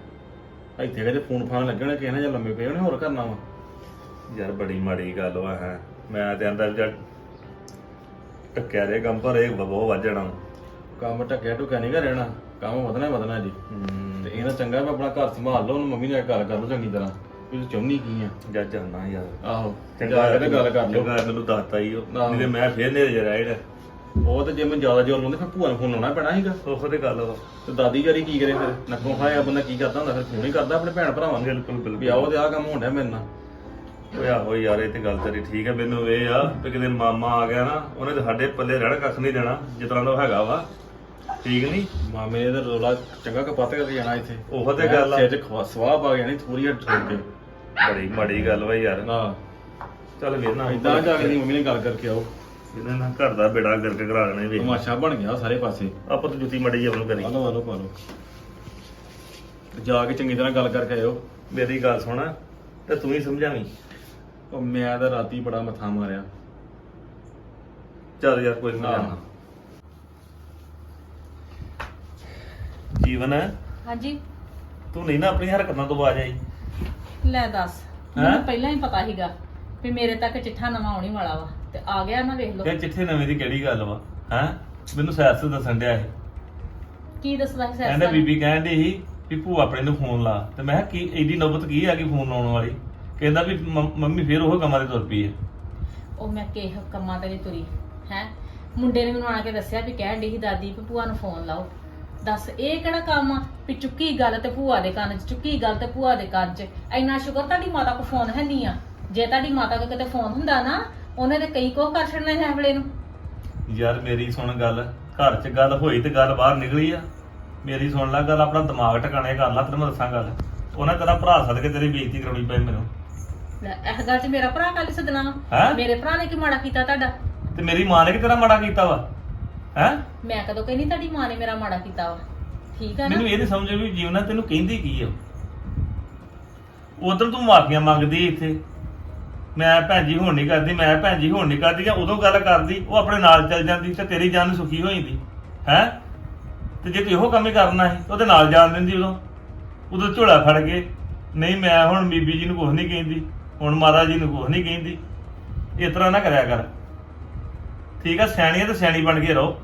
ਇੱਥੇ ਕਿਤੇ ਫੋਨ ਫਾਨ ਲੱਗੇ ਹੋਣੇ ਕਿਸੇ ਨੇ ਜਾਂ ਲੰਮੇ ਪਏ ਹੋਣੇ ਹੋਰ ਕਰਨਾ ਵਾ? ਯਾਰ ਬੜੀ ਮਾੜੀ ਗੱਲ ਵਾ ਹੈ। ਮੈਂ ਤੇ ਆਂਦਾ ਜਦ ਟੱਕਿਆ ਰੇ ਕੰਮ ਪਰ ਇਹ ਬਹੁਤ ਵੱਜ ਜਾਣਾ ਵਾ। ਕੰਮ ਟੱਕਿਆ ਟੁਕਿਆ ਨਹੀਂ ਰਹਿਣਾ ਕੰਮ ਵਧਣਾ ਹੀ ਵਧਣਾ ਜੀ। ਤੇ ਇਹਨਾਂ ਚੰਗਾ ਵੀ ਆਪਣਾ ਘਰ ਸੰਭਾਲ ਲਓ ਉਹਨੂੰ ਮੰਮੀ ਨਾਲ ਗੱਲ ਕਰ ਲਓ ਚੰਗੀ ਤਰ੍ਹਾਂ ਵੀ ਤੂੰ ਚਾਹੁੰਦੀ ਕੀ ਆ? ਜੱਜ ਜਾਣਾ ਯਾਰ। ਆਹੋ ਚੰਗਾ ਜਾ ਕੇ ਤੇ ਗੱਲ ਕਰ ਲਓ। ਚੰਗਾ ਮੈਨੂੰ ਦੱਸਤਾ ਹੀ ਉਹ। ਨਹੀਂ ਤੇ ਮੈਂ ਫੇਰ ਨੇਰੇ ਜਰਾ ਇਹਦਾ ਉਹ ਤੇ ਜੇ ਮੈਂ ਜ਼ਿਆਦਾ ਜ਼ੋਰ ਲਾਉਂਦੇ ਫਿਰ ਭੂਆ ਨੂੰ ਫੋਨ ਲਾਉਣਾ ਪੈਣਾ ਸੀਗਾ। ਉਹ ਤੇ ਗੱਲ ਵਾ ਤੇ ਦਾਦੀ ਜਾਰੀ ਕੀ ਕਰੇ ਫਿਰ? ਨੱਕੋਂ ਖਾਇਆ ਬੰਦਾ ਕੀ ਕਰਦਾ ਹੁੰਦਾ ਫਿਰ ਫੋਨ ਹੀ ਕਰਦਾ ਆਪਣੇ ਭੈਣ ਭਰਾਵਾਂ ਨੂੰ। ਬਿਲਕੁਲ ਵੀ ਬਿਲਕੁਲ ਆਓ ਤੇ ਆਹ ਕੰਮ ਹੋਣ ਡਿਆ ਮੇਰੇ ਨਾਲ। ਓਏ ਆਹੋ ਯਾਰ ਇਹ ਤੇ ਗੱਲ ਤੇਰੀ ਠੀਕ ਹੈ ਮੈਨੂੰ ਇਹ ਆ ਵੀ ਕਿਤੇ ਮਾਮਾ ਆ ਗਿਆ ਨਾ ਉਹਨੇ ਤੇ ਸਾਡੇ ਪੱਲੇ ਰਹਿਣਾ ਕੱਖ ਨਹੀਂ ਦੇਣਾ ਜਿਸ ਤਰ੍ਹਾਂ ਦਾ ਉਹ ਹੈਗਾ ਵਾ। ਠੀਕ ਨਹੀਂ? ਮਾਮੇ ਤਾਂ ਰੋਲਾ ਚੰਗਾ ਕਪੱਤ ਕਰਕੇ ਜਾਣਾ ਇੱਥੇ। ਉਹੋ ਤੇ ਗੱਲ ਆ। ਸਿਰ 'ਚ ਖਵਾ- ਸਵਾਹ ਪਾ ਜਾਣੀ ਥੋੜੀ ਜਿਹੀ ਠੋਕ ਕੇ। ਬੜੀ ਮਾੜੀ ਗੱਲ ਵਾ ਯਾਰ। ਨਾ ਚੱਲ ਵੇਖਣਾ ਇਦਾਂ ਜਾ ਕੇ ਦੀ ਮੰਮੀ ਨੇ ਗੱਲ ਕਰਕੇ ਆਓ। ਇਹਨਾਂ ਨਾਲ ਘਰ ਦਾ ਬੇੜਾ ਕਰਕੇ ਕਰਾ ਦੇਣਾ ਵੇਖ। ਤਮਾਸ਼ਾ ਬਣ ਗਿਆ ਸਾਰੇ ਪਾਸੇ। ਆਪਾਂ ਤਾਂ ਜੁੱਤੀ ਮੜੀ ਜਾਵਨ ਕਰੀ। ਹਲੋ ਹਲੋ ਪਾ ਲਓ ਤੇ ਜਾ ਕੇ ਚੰਗੀ ਤਰ੍ਹਾਂ ਗੱਲ ਕਰਕੇ ਆਇਓ। ਮੇਰੀ ਗੱਲ ਸੁਣ ਤੇ ਤੂੰ ਹੀ ਸਮਝਾਵੀਂ। ਉਹ ਮੈਂ ਤਾਂ ਰਾਤੀ ਬੜਾ ਮੱਥਾ ਮਾਰਿਆ। ਚੱਲ ਯਾਰ ਕੋਈ। ਜਾਣਾ ਜੀਵਨ ਹਾਂਜੀ। ਤੂੰ ਨਹੀਂ ਨਾ ਆਪਣੀ ਹਰਕਤਾਂ ਤੋਂ ਬਾਜ ਆਈ? ਲੈ ਦੱਸ। ਹੈਂ? ਮੈਨੂੰ ਪਹਿਲਾਂ ਹੀ ਪਤਾ ਸੀਗਾ ਵੀ ਮੇਰੇ ਤੱਕ ਚਿੱਠਾ ਨਵਾਂ ਆਉਣੀ ਵਾਲਾ ਵਾ। ਤੇ ਆ ਗਿਆ ਨਾ ਵੇਖ ਲਓ। ਇਹ ਚਿੱਠੇ ਨਵੇਂ ਦੀ ਕਿਹੜੀ ਗੱਲ ਵਾ? ਹੈ? ਮੈਨੂੰ ਸਿਆਸਤ ਦੱਸਣ ਡਿਆ ਇਹ। ਕੀ ਦੱਸਦਾ ਸੀ ਕਹਿੰਦਾ ਸੈਸ ਬੀਬੀ ਕਹਿਣ ਡਈ ਸੀ ਵੀ ਭੂਆ ਆਪਣੇ ਨੂੰ ਫੋਨ ਲਾ। ਤੇ ਮੈਂ ਕਿਹਾ ਕੀ ਐਡੀ ਨੌਬਤ ਕੀ ਆ ਗਈ ਫੋਨ ਲਾਉਣ ਵਾਲੀ? ਕਹਿੰਦਾ ਵੀ ਮੰਮ- ਮੰਮੀ ਫੇਰ ਉਹ ਕੰਮਾਂ ਤੇ ਤੁਰ ਪਈ ਹੈ ਉਹ ਮੈਂ ਕਿਹ ਕੰਮਾਂ ਤੇ ਨਹੀਂ ਤੁਰੀ ਹੈ? ਮੁੰਡੇ ਨੇ ਮੈਨੂੰ ਆਣ ਕੇ ਦੱਸਿਆ ਵੀ ਕਹਿਣ ਡਈ ਸੀ ਦਾਦੀ ਵੀ ਭੂਆ ਨੂੰ ਫੋਨ ਲਾਓ। ਦੱਸ ਇਹ ਕਿਹੜਾ ਕੰਮ ਆ? ਵੀ ਚੁੱਕੀ ਗੱਲ ਤੇ ਭੂਆ ਦੇ ਕੰਨ 'ਚ ਚੁੱਕੀ ਗੱਲ ਤੇ ਭੂਆ ਦੇ ਕੰਨ 'ਚ। ਇੰਨਾ ਸ਼ੁਕਰ ਤੁਹਾਡੀ ਮਾਤਾ ਕੋਲ ਫੋਨ ਹੈ ਨਹੀਂ ਆ। ਜੇ ਤੁਹਾਡੀ ਮਾਤਾ ਕੋਲ ਕਿਤੇ ਫੋਨ ਹੁੰਦਾ ਨਾ ਉਹਨੇ ਤੇ ਕਈ ਕੁਝ ਕਰ ਛੱਡਣਾ ਹੈ ਵੇਲੇ ਨੂੰ। ਯਾਰ ਮੇਰੀ ਸੁਣ ਗੱਲ ਘਰ 'ਚ ਗੱਲ ਹੋਈ ਤੇ ਗੱਲ ਬਾਹਰ ਨਿਕਲੀ ਆ। ਮੇਰੀ ਸੁਣ ਲੈ ਗੱਲ ਆਪਣਾ ਦਿਮਾਗ ਟਿਕਾਣੇ ਕਰ ਲਾ ਤੈਨੂੰ ਮੈਂ ਦੱਸਾਂ ਗੱਲ। ਉਹਨਾਂ ਤੇਰਾ ਭਰਾ ਸੱਦ ਕੇ ਤੇਰੀ ਬੇਇੱਜ਼ਤੀ ਕਰਾਉਣੀ ਪਈ ਮੈਨੂੰ। ਲੈ ਇਸ ਗੱਲ 'ਚ ਮੇਰਾ ਭਰਾ ਕੱਲ ਸਦਨਾ ਹੈਂ? ਮੇਰੇ ਭਰਾ ਨੇ ਕੀ ਮਾੜਾ ਕੀਤਾ ਤੁਹਾਡਾ? ਤੇ ਮੇਰੀ ਮਾਂ ਨੇ ਕਿ ਤੇਰਾ ਮਾੜਾ ਕੀਤਾ ਵਾ। ਹੈ? ਮੈਂ ਕਦੋਂ ਕਹਿੰਦੀ ਤੁਹਾਡੀ ਮਾਂ ਨੇ ਮੇਰਾ ਮਾੜਾ ਕੀਤਾ ਵਾ? ਠੀਕ ਆ ਨਾ? ਮੈਨੂੰ ਇਹ ਨਹੀਂ ਸਮਝ ਵੀ ਜੀਵਨਾ ਤੈਨੂੰ ਕਹਿੰਦੀ ਕੀ ਆ। ਉਧਰ ਤੂੰ ਮਾਫੀਆਂ ਮੰਗਦੀ ਇੱਥੇ। ਮੈਂ ਭੈਣ ਜੀ ਹੁਣ ਨਹੀਂ ਕਰਦੀ, ਮੈਂ ਭੈਣ ਜੀ ਹੁਣ ਨਹੀਂ ਕਰਦੀ, ਜਾਂ ਉਦੋਂ ਗੱਲ ਕਰਦੀ, ਉਹ ਆਪਣੇ ਨਾਲ ਚੱਲ ਜਾਂਦੀ, ਤੇ ਤੇਰੀ ਜਾਨ ਸੁਖੀ ਹੋ ਜਾਂਦੀ, ਹੈ? ਤੇ ਜੇ ਤੂੰ ਇਹੋ ਕੰਮ ਹੀ ਕਰਨਾ ਸੀ, ਉਹਦੇ ਨਾਲ ਜਾਣ ਦਿੰਦੀ ਉਦੋਂ। ਉਦੋਂ ਝੋਲਾ ਫੜ ਕੇ, ਨਹੀਂ, ਮੈਂ ਹੁਣ ਬੀਬੀ ਜੀ ਨੂੰ ਕੁਝ ਨਹੀਂ ਕਹਿੰਦੀ, ਹੁਣ ਮਾਤਾ ਜੀ ਨੂੰ ਕੁਝ ਨਹੀਂ ਕਹਿੰਦੀ। ਇਸ ਤਰ੍ਹਾਂ ਨਾ ਕਰਿਆ ਕਰ। ਠੀਕ ਆ, ਸਿਆਣੀ ਆ ਤੇ ਸਿਆਣੀ ਬਣ ਕੇ ਰਹੋ।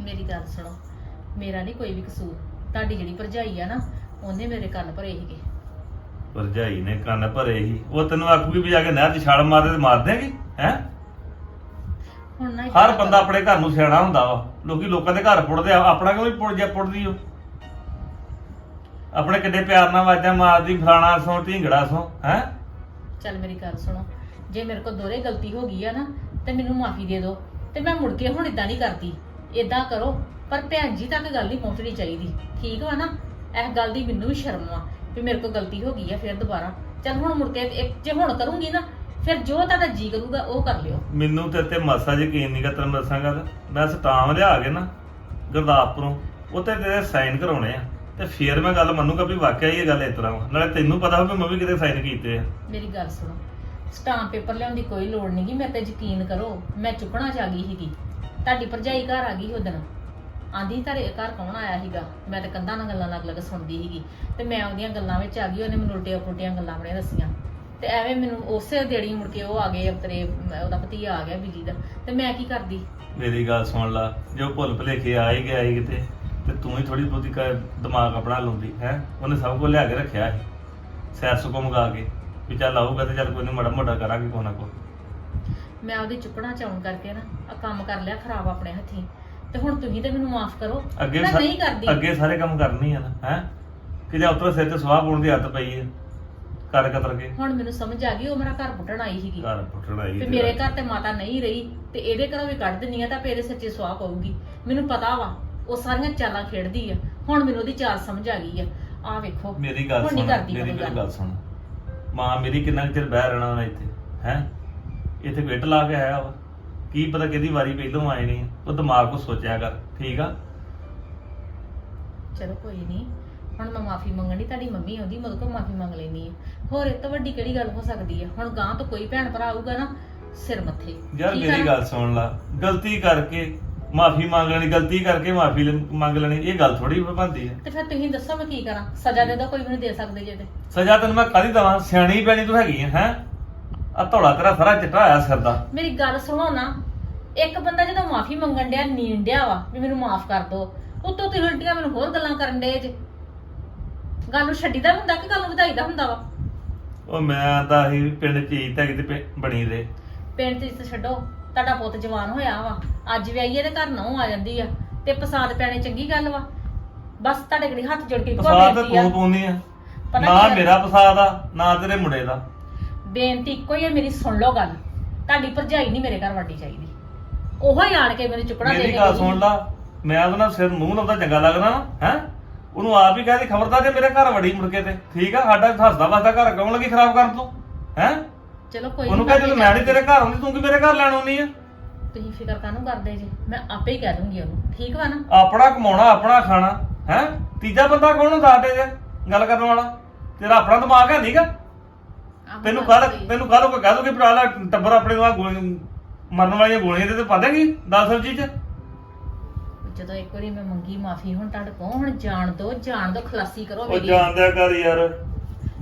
ਮੇਰੀ ਗੱਲ ਸੁਣੋ, ਮੇਰਾ ਨਹੀਂ ਕੋਈ ਵੀ ਕਸੂਰ, ਤੁਹਾਡੀ ਜਿਹੜੀ ਭਰਜਾਈ ਆ ਨਾ, ਉਹਨੇ ਮੇਰੇ ਕੰਨ ਭਰੇ ਸੀਗੇ। ਭਰਜਾਈ ਨੇ ਕੰਨ ਭਰੇ ਸੀ। ਉਹ ਤੈਨੂੰ ਆਖੂਗੀ ਵੀ ਜਾ ਕੇ ਨਹਿਰ 'ਚ ਛਾਲ ਮਾਰਦੇ ਤੇ ਮਾਰ ਦੇਗੀ ਹੈ? ਹੁਣ ਨਾ ਹਰ ਬੰਦਾ ਆਪਣੇ ਘਰ ਨੂੰ ਸਿਆਣਾ ਹੁੰਦਾ ਵਾ। ਲੋਕੀ ਲੋਕਾਂ ਦੇ ਘਰ ਪੁੱਟਦੇ ਆ। ਆਪਣਾ ਕਿਉਂ ਵੀ ਪੁੱਟ ਜਾ ਪੁੱਟਦੀ ਉਹ ਆਪਣੇ ਕਿੱਡੇ ਪਿਆਰ ਨਾਲ ਵਾਜਾਂ ਮਾਰਦੀ ਫਲਾਣਾ ਸੋ ਢੀਂਗੜਾ ਸੋ ਹੈ? ਚੱਲ ਮੇਰੀ ਗੱਲ ਸੁਣੋ। ਜੇ ਮੇਰੇ ਕੋਲ ਦੋਰੇ ਗਲਤੀ ਹੋ ਗਈ ਆ ਨਾ ਤੇ ਮੈਨੂੰ ਮਾਫੀ ਦੇ ਦਿਓ ਤੇ ਮੈਂ ਮੁੜ ਕੇ ਹੁਣ ਇਦਾਂ ਨਹੀਂ ਕਰਦੀ। ਇਦਾਂ ਕਰੋ ਪਰ ਭੈਣ ਜੀ ਤੱਕ ਗੱਲ ਨਹੀਂ ਪਹੁੰਚਣੀ ਚਾਹੀਦੀ। ਠੀਕ ਵਾ ਨਾ? ਇਸ ਗੱਲ ਦੀ ਮੈਨੂੰ ਵੀ ਸ਼ਰਮ ਆ। ਵੀ ਮੇਰੇ ਕੋਲ ਗਲਤੀ ਹੋ ਗਈ ਆ ਫਿਰ ਦੁਬਾਰਾ। ਚੱਲ ਹੁਣ ਮੁੜ ਕੇ ਇੱਕ ਜੇ ਹੁਣ ਕਰੂੰਗੀ ਨਾ ਫਿਰ ਜੋ ਤੁਹਾਡਾ ਜੀ ਕਰੂਗਾ ਉਹ ਕਰ ਲਿਓ। ਮੈਨੂੰ ਤੇ ਤੇ ਮਾਸਾ ਯਕੀਨ ਨਹੀਂਗਾ ਤੈਨੂੰ ਦੱਸਾਂ ਗੱਲ। ਮੈਂ ਸਟਾਮ ਲਿਆ ਕੇ ਨਾ ਗੁਰਦਾਸਪੁਰੋਂ ਉੱਤੇ ਤੇਰੇ ਸਾਈਨ ਕਰਾਉਣੇ ਆ। ਤੇ ਫੇਰ ਮੈਂ ਗੱਲ ਮੰਨੂਗਾ ਵੀ ਵਾਕਿਆ ਹੀ ਇਹ ਗੱਲ ਇਸ ਤਰ੍ਹਾਂ ਵਾ। ਨਾਲੇ ਤੈਨੂੰ ਪਤਾ ਹੋਵੇ ਮੈਂ ਵੀ ਕਿਤੇ ਸਾਈਨ ਕੀਤੇ ਆ। ਮੇਰੀ ਗੱਲ ਸੁਣੋ ਸਟਾਂਪ ਪੇਪਰ ਲਿਆਉਣ ਦੀ ਕੋਈ ਲੋੜ ਨਹੀਂਗੀ ਮੇਰੇ ਤੇ ਯਕੀਨ ਕਰੋ ਮੈਂ ਚੁੱਕਣਾ ਚ ਆ ਗਈ ਸੀਗੀ। ਤੁਹਾਡੀ ਭਰਜਾਈ ਘਰ ਆ ਗਈ ਉਹਦਨ ਆਂਦੀ ਤੁਹਾਡੇ ਘਰ ਕੌਣ ਆਇਆ ਸੀਗਾ? ਮੈਂ ਤੇ ਕੰਧਾਂ ਨਾਲ ਗੱਲਾਂ ਲੱਗ ਲੱਗ ਸੁਣਦੀ ਸੀਗੀ। ਤੇ ਮੈਂ ਉਹਦੀਆਂ ਗੱਲਾਂ ਵਿੱਚ ਆ ਗਈ ਉਹਨੇ ਮੈਨੂੰ ਉਲਟੀਆਂ ਪੁਲਟੀਆਂ ਗੱਲਾਂ ਬੜੀਆਂ ਦੱਸੀਆਂ। ਤੇ ਐਵੇਂ ਮੈਨੂੰ ਉਸੇ ਦੇੜੀ ਮੁੜ ਕੇ ਉਹ ਆ ਗਏ ਤੇਰੇ ਉਹਦਾ ਭਤੀਆ ਆ ਗਿਆ ਬਿਜ਼ੀ ਦਾ। ਤੇ ਮੈਂ ਕੀ ਕਰਦੀ? ਮੇਰੀ ਗੱਲ ਸੁਣ ਲਾ ਜੋ ਭੁੱਲ ਭੁਲੇਖੇ ਆ ਹੀ ਗਿਆ ਸੀ ਕਿਤੇ ਤੇ ਤੂੰ ਹੀ ਥੋੜੀ ਬਹੁਤੀ ਕ- ਦਿਮਾਗ ਆਪਣਾ ਲਾਉਂਦੀ ਹੈ? ਉਹਨੇ ਸਭ ਕੁਝ ਲਿਆ ਕੇ ਰੱਖਿਆ ਸੀ ਸੈਰ ਸੁਕੋ ਮੰਗਾ ਕੇ ਵੀ ਚੱਲ ਆਊਗਾ ਤੇ ਚੱਲ ਕੋਈ ਨਹੀਂ ਮੜਾ ਮੋਟਾ ਕਰਾਂਗੇ ਕੋਈ ਨਾ ਕੋਈ। ਮੈਂ ਉਹਦੀ ਚੁੱਕਣਾ ਚਾਉਣ ਕਰਕੇ ਨਾ ਆ ਕੰਮ ਕਰ ਲਿਆ ਖਰਾਬ ਆਪਣੇ ਹੱਥੀਂ। ਤੇ ਹੁਣ ਤੁਸੀਂ ਤੇ ਮੈਨੂੰ ਮਾਫ ਕਰੋ। ਅੱਗੇ ਮੈਂ ਸਾ- ਨਹੀਂ ਕਰਦੀ। ਅੱਗੇ ਸਾਰੇ ਕੰਮ ਕਰਨੀ ਆ ਨਾ ਹੈ? ਕਿ ਜਾਂ ਉਤਰ ਸਿਰ ਤੇ ਸਵਾਹ ਪਾਉਣ ਦੀ ਹੱਥ ਪਈ ਹੈ ਕਰ ਕਤਰ ਕੇ। ਹੁਣ ਮੈਨੂੰ ਸਮਝ ਆ ਗਈ ਉਹ ਮੇਰਾ ਘਰ ਪੁੱਟਣ ਆਈ ਸੀਗੀ। ਘਰ ਪੁੱਟਣਾ ਹੀ ਤੇ ਮੇਰੇ ਘਰ ਤੇ ਮਾਤਾ ਨਹੀਂ ਰਹੀ ਤੇ ਇਹਦੇ ਘਰੋਂ ਵੀ ਕੱਢ ਦਿੰਨੀ ਆ ਤਾਂ ਫੇਰ ਸੱਚੇ ਸਵਾਹ ਪਊਗੀ। ਮੈਨੂੰ ਪਤਾ ਵਾ ਉਹ ਸਾਰੀਆਂ ਚਾਲਾਂ ਖੇਡਦੀ ਆ। ਹੁਣ ਮੈਨੂੰ ਉਹਦੀ ਚਾਲ ਸਮਝ ਆ ਗਈ ਆ। ਆ ਵੇਖੋ ਮੇਰੀ ਗੱਲ ਹੁਣ ਨਹੀਂ ਸੁਣ ਕਰਦੀ ਮੇਰੀ ਕੋਈ ਗੱਲ। ਸੁਣ। ਮਾਂ ਮੇਰੀ ਕਿੰਨਾ ਕੁ ਚਿਰ ਬਹਿ ਰਹਿਣਾ ਉਹਨੇ ਇੱਥੇ ਹੈ? ਇੱਥੇ ਵੇਟ ਲਾ ਕੇ ਆਇਆ ਵਾ। ਕੀ ਪਤਾ ਕਿਹਦੀ ਵਾਰੀ ਪਹਿਲੋਂ ਆਏ ਨਹੀਂ ਉਹ ਦਿਮਾਗ ਕੋ ਸੋਚਿਆ ਕਰ ਠੀਕ ਆ? ਚਲੋ ਕੋਈ ਨਹੀਂ ਹੁਣ ਮੈਂ ਮਾਫੀ ਮੰਗਣੀ ਤੁਹਾਡੀ ਮੰਮੀ ਆਉਂਦੀ ਮਦੋਂ ਕੋ ਮਾਫੀ ਮੰਗ ਲੈਣੀ ਆ। ਹੋਰ ਇਹ ਤੋਂ ਵੱਡੀ ਕਿਹੜੀ ਗੱਲ ਹੋ ਸਕਦੀ ਆ? ਹੁਣ ਗਾਂ ਤੋਂ ਕੋਈ ਭੈਣ ਭਰਾ ਆਊਗਾ ਨਾ ਸਿਰ ਮੱਥੇ। ਯਾਰ ਠੀਕ ਆ ਮੇਰੀ ਨਾ? ਗੱਲ ਸੁਣ ਲਾ ਗਲਤੀ ਕਰਕੇ ਮਾਫੀ ਮੰਗ ਲੈਣੀ ਗਲਤੀ ਕਰਕੇ ਮਾਫੀ ਮੰਗ ਲੈਣੀ ਇਹ ਗੱਲ ਥੋੜੀ ਬੰਦੀ ਹੈ ਤੇ ਫਿਰ ਤੁਸੀਂ ਦੱਸੋ ਮੈਂ ਕੀ ਕਰਾਂ? ਸਜ਼ਾ ਦੇ ਦੋ ਕੋਈ ਮੈਨੂੰ ਦੇ ਸਕਦੇ ਜੇ ਤੇ। ਸਜ਼ਾ ਤੈਨੂੰ ਮੈਂ ਕਾਹਦੀ ਦਵਾਂ? ਸਿਆਣੀ ਪੈਣੀ ਤੂੰ ਹੈਗੀ ਹੈ ਹੈ? ਆ ਧੌਲਾ ਤੇਰਾ ਸਾਰਾ ਚਿੱਟਾ ਆਇਆ ਸਿਰ ਦਾ। ਮੇਰੀ ਗੱਲ ਸੁਣੋ ਨਾ ਇੱਕ ਬੰਦਾ ਜਦੋਂ ਮਾਫੀ ਮੰਗਣ ਡਿਆ ਨੀਂਦ ਡਿਆ ਵਾ ਵੀ ਮੈਨੂੰ ਮਾਫ ਕਰ ਦੋ ਉੱਤੋਂ ਤੁਸੀਂ ਉਲਟੀਆਂ ਮੈਨੂੰ ਹੋਰ ਗੱਲਾਂ ਕਰਨ ਡੇ ਜੇ। ਗੱਲ ਨੂੰ ਛੱਡੀਦਾ ਹੁੰਦਾ ਕਿ ਗੱਲ ਨੂੰ ਵਧਾਈਦਾ ਹੁੰਦਾ ਵਾ? ਉਹ ਮੈਂ ਤਾਂ ਹੀ ਪਿੰਡ ਚੀਜ਼ ਤਾਂ ਕਿਤੇ ਪਿੰ- ਬਣੀ ਦੇ ਪਿੰਡ ਤੇ ਇੱਥੇ ਛੱਡੋ ਤੁਹਾਡਾ ਪੁੱਤ ਜਵਾਨ ਹੋਇਆ ਵਾ। ਅੱਜ ਵੀ ਆਈਏ ਤੇ ਘਰ ਨਹੁੰ ਆ ਜਾਂਦੀ ਆ ਤੇ ਪਸਾਦ ਪੈਣੇ ਚੰਗੀ ਗੱਲ ਵਾ। ਬਸ ਤੁਹਾਡੇ ਕੋਲ ਹੱਥ ਜੋੜ ਕੇ ਇੱਕੋ ਪਸਾਦ ਤਾਂ ਬੇਨਤੀ ਆ। ਤੂੰ ਪਾਉਂਦੀ ਆ। ਪਤਾ ਨਾ ਕੀ ਆ? ਮੇਰਾ ਪਸਾਦ ਆ ਨਾ ਤੇਰੇ ਮੁੰਡੇ ਦਾ। ਬੇਨਤੀ ਇੱਕੋ ਹੀ ਹੈ ਮੇਰੀ ਸੁਣ ਲਓ ਗੱਲ। ਤੁਹਾਡੀ ਭਰਜਾਈ ਨਹੀਂ ਮੇਰੇ ਘਰ ਵੱਡੀ ਚਾਹੀਦੀ। ਉਹੋ ਹੀ ਆਣ ਕੇ ਮੈਨੂੰ ਚੁੱਕਣਾ ਦੇ ਮੇਰੀ ਗੱਲ। ਸੁਣ ਲਾ। ਮੈਂ ਉਹਦੇ ਨਾਲ ਸਿਰ ਮੂੰਹ ਲਾਉਂਦਾ ਚੰਗਾ ਲੱਗਦਾ ਨਾ ਹੈ? ਉਹਨੂੰ ਆਪ ਹੀ ਕਹਿੰਦੀ ਖਬਰਦਾਰ ਜੇ ਮੇਰੇ ਘਰ ਵੜੀ ਮੁੜ ਕੇ ਤੇ। ਠੀਕ ਆ ਸਾਡਾ ਹੱਸਦਾ ਵਸਦਾ ਘਰ ਕਿਉਂ ਲੱਗੀ ਖਰਾਬ ਕਰਨ ਤੂੰ? ਹੈ? ਚਲੋ ਕੋਈ ਉਹਨੂੰ ਕਹੇ ਜਦੋਂ ਮੈਂ ਨਹੀਂ ਤੇਰੇ ਘਰ ਆਉਂਦੀ ਤੂੰ ਕਿ ਮੇਰੇ ਘਰ ਲੈਣ ਆਉਂਦੀ ਆ? ਤੁਸੀਂ ਫਿਕਰ ਕਾਹਨੂੰ ਕਰਦੇ ਜੀ? ਮੈਂ ਆਪੇ ਹੀ ਕਹਿ ਦੂੰਗੀ ਉਹਨੂੰ। ਠੀਕ ਵਾ ਨਾ? ਆਪਣਾ ਕਮਾਉਣਾ ਆਪਣਾ ਖਾਣਾ ਹੈ? ਤੀਜਾ ਬੰਦਾ ਕੌਣ ਹੁੰਦਾ 'ਚ? ਗੱਲ ਕਰਨ ਵਾਲਾ? ਤੇਰਾ ਆਪਣਾ ਦਿਮਾਗ ਹੈ ਨਹੀਂਗਾ ਆਹੋ ਤੈਨੂੰ ਕੱਲ। ਤੈਨੂੰ ਕੱਲ ਕੋਈ ਕਹਿ ਦੋ ਕਿ ਭਰਾ ਲੈ ਟੱਬਰ ਆਪਣੇ ਨੂੰ ਗੋਲੀ ਮਰਨ ਵਾਲੀਆਂ ਗੋਲੀਆਂ ਤੇ ਤੇ ਪਾ ਦੇਗੀ ਦਾਲ ਸਬਜੀ 'ਚ? ਜਦੋਂ ਇੱਕ ਵਾਰੀ ਮੈਂ ਮੰਗੀ ਮਾਫੀ ਹੁਣ ਤੁਹਾਡੇ ਕੋਲ ਹੁਣ ਜਾਣ ਦੋ ਜਾਣ ਦੋ ਖਲਾਸੀ ਕਰੋ ਉਹ ਜਾਣਦਿਆ ਕਰ ਯਾਰ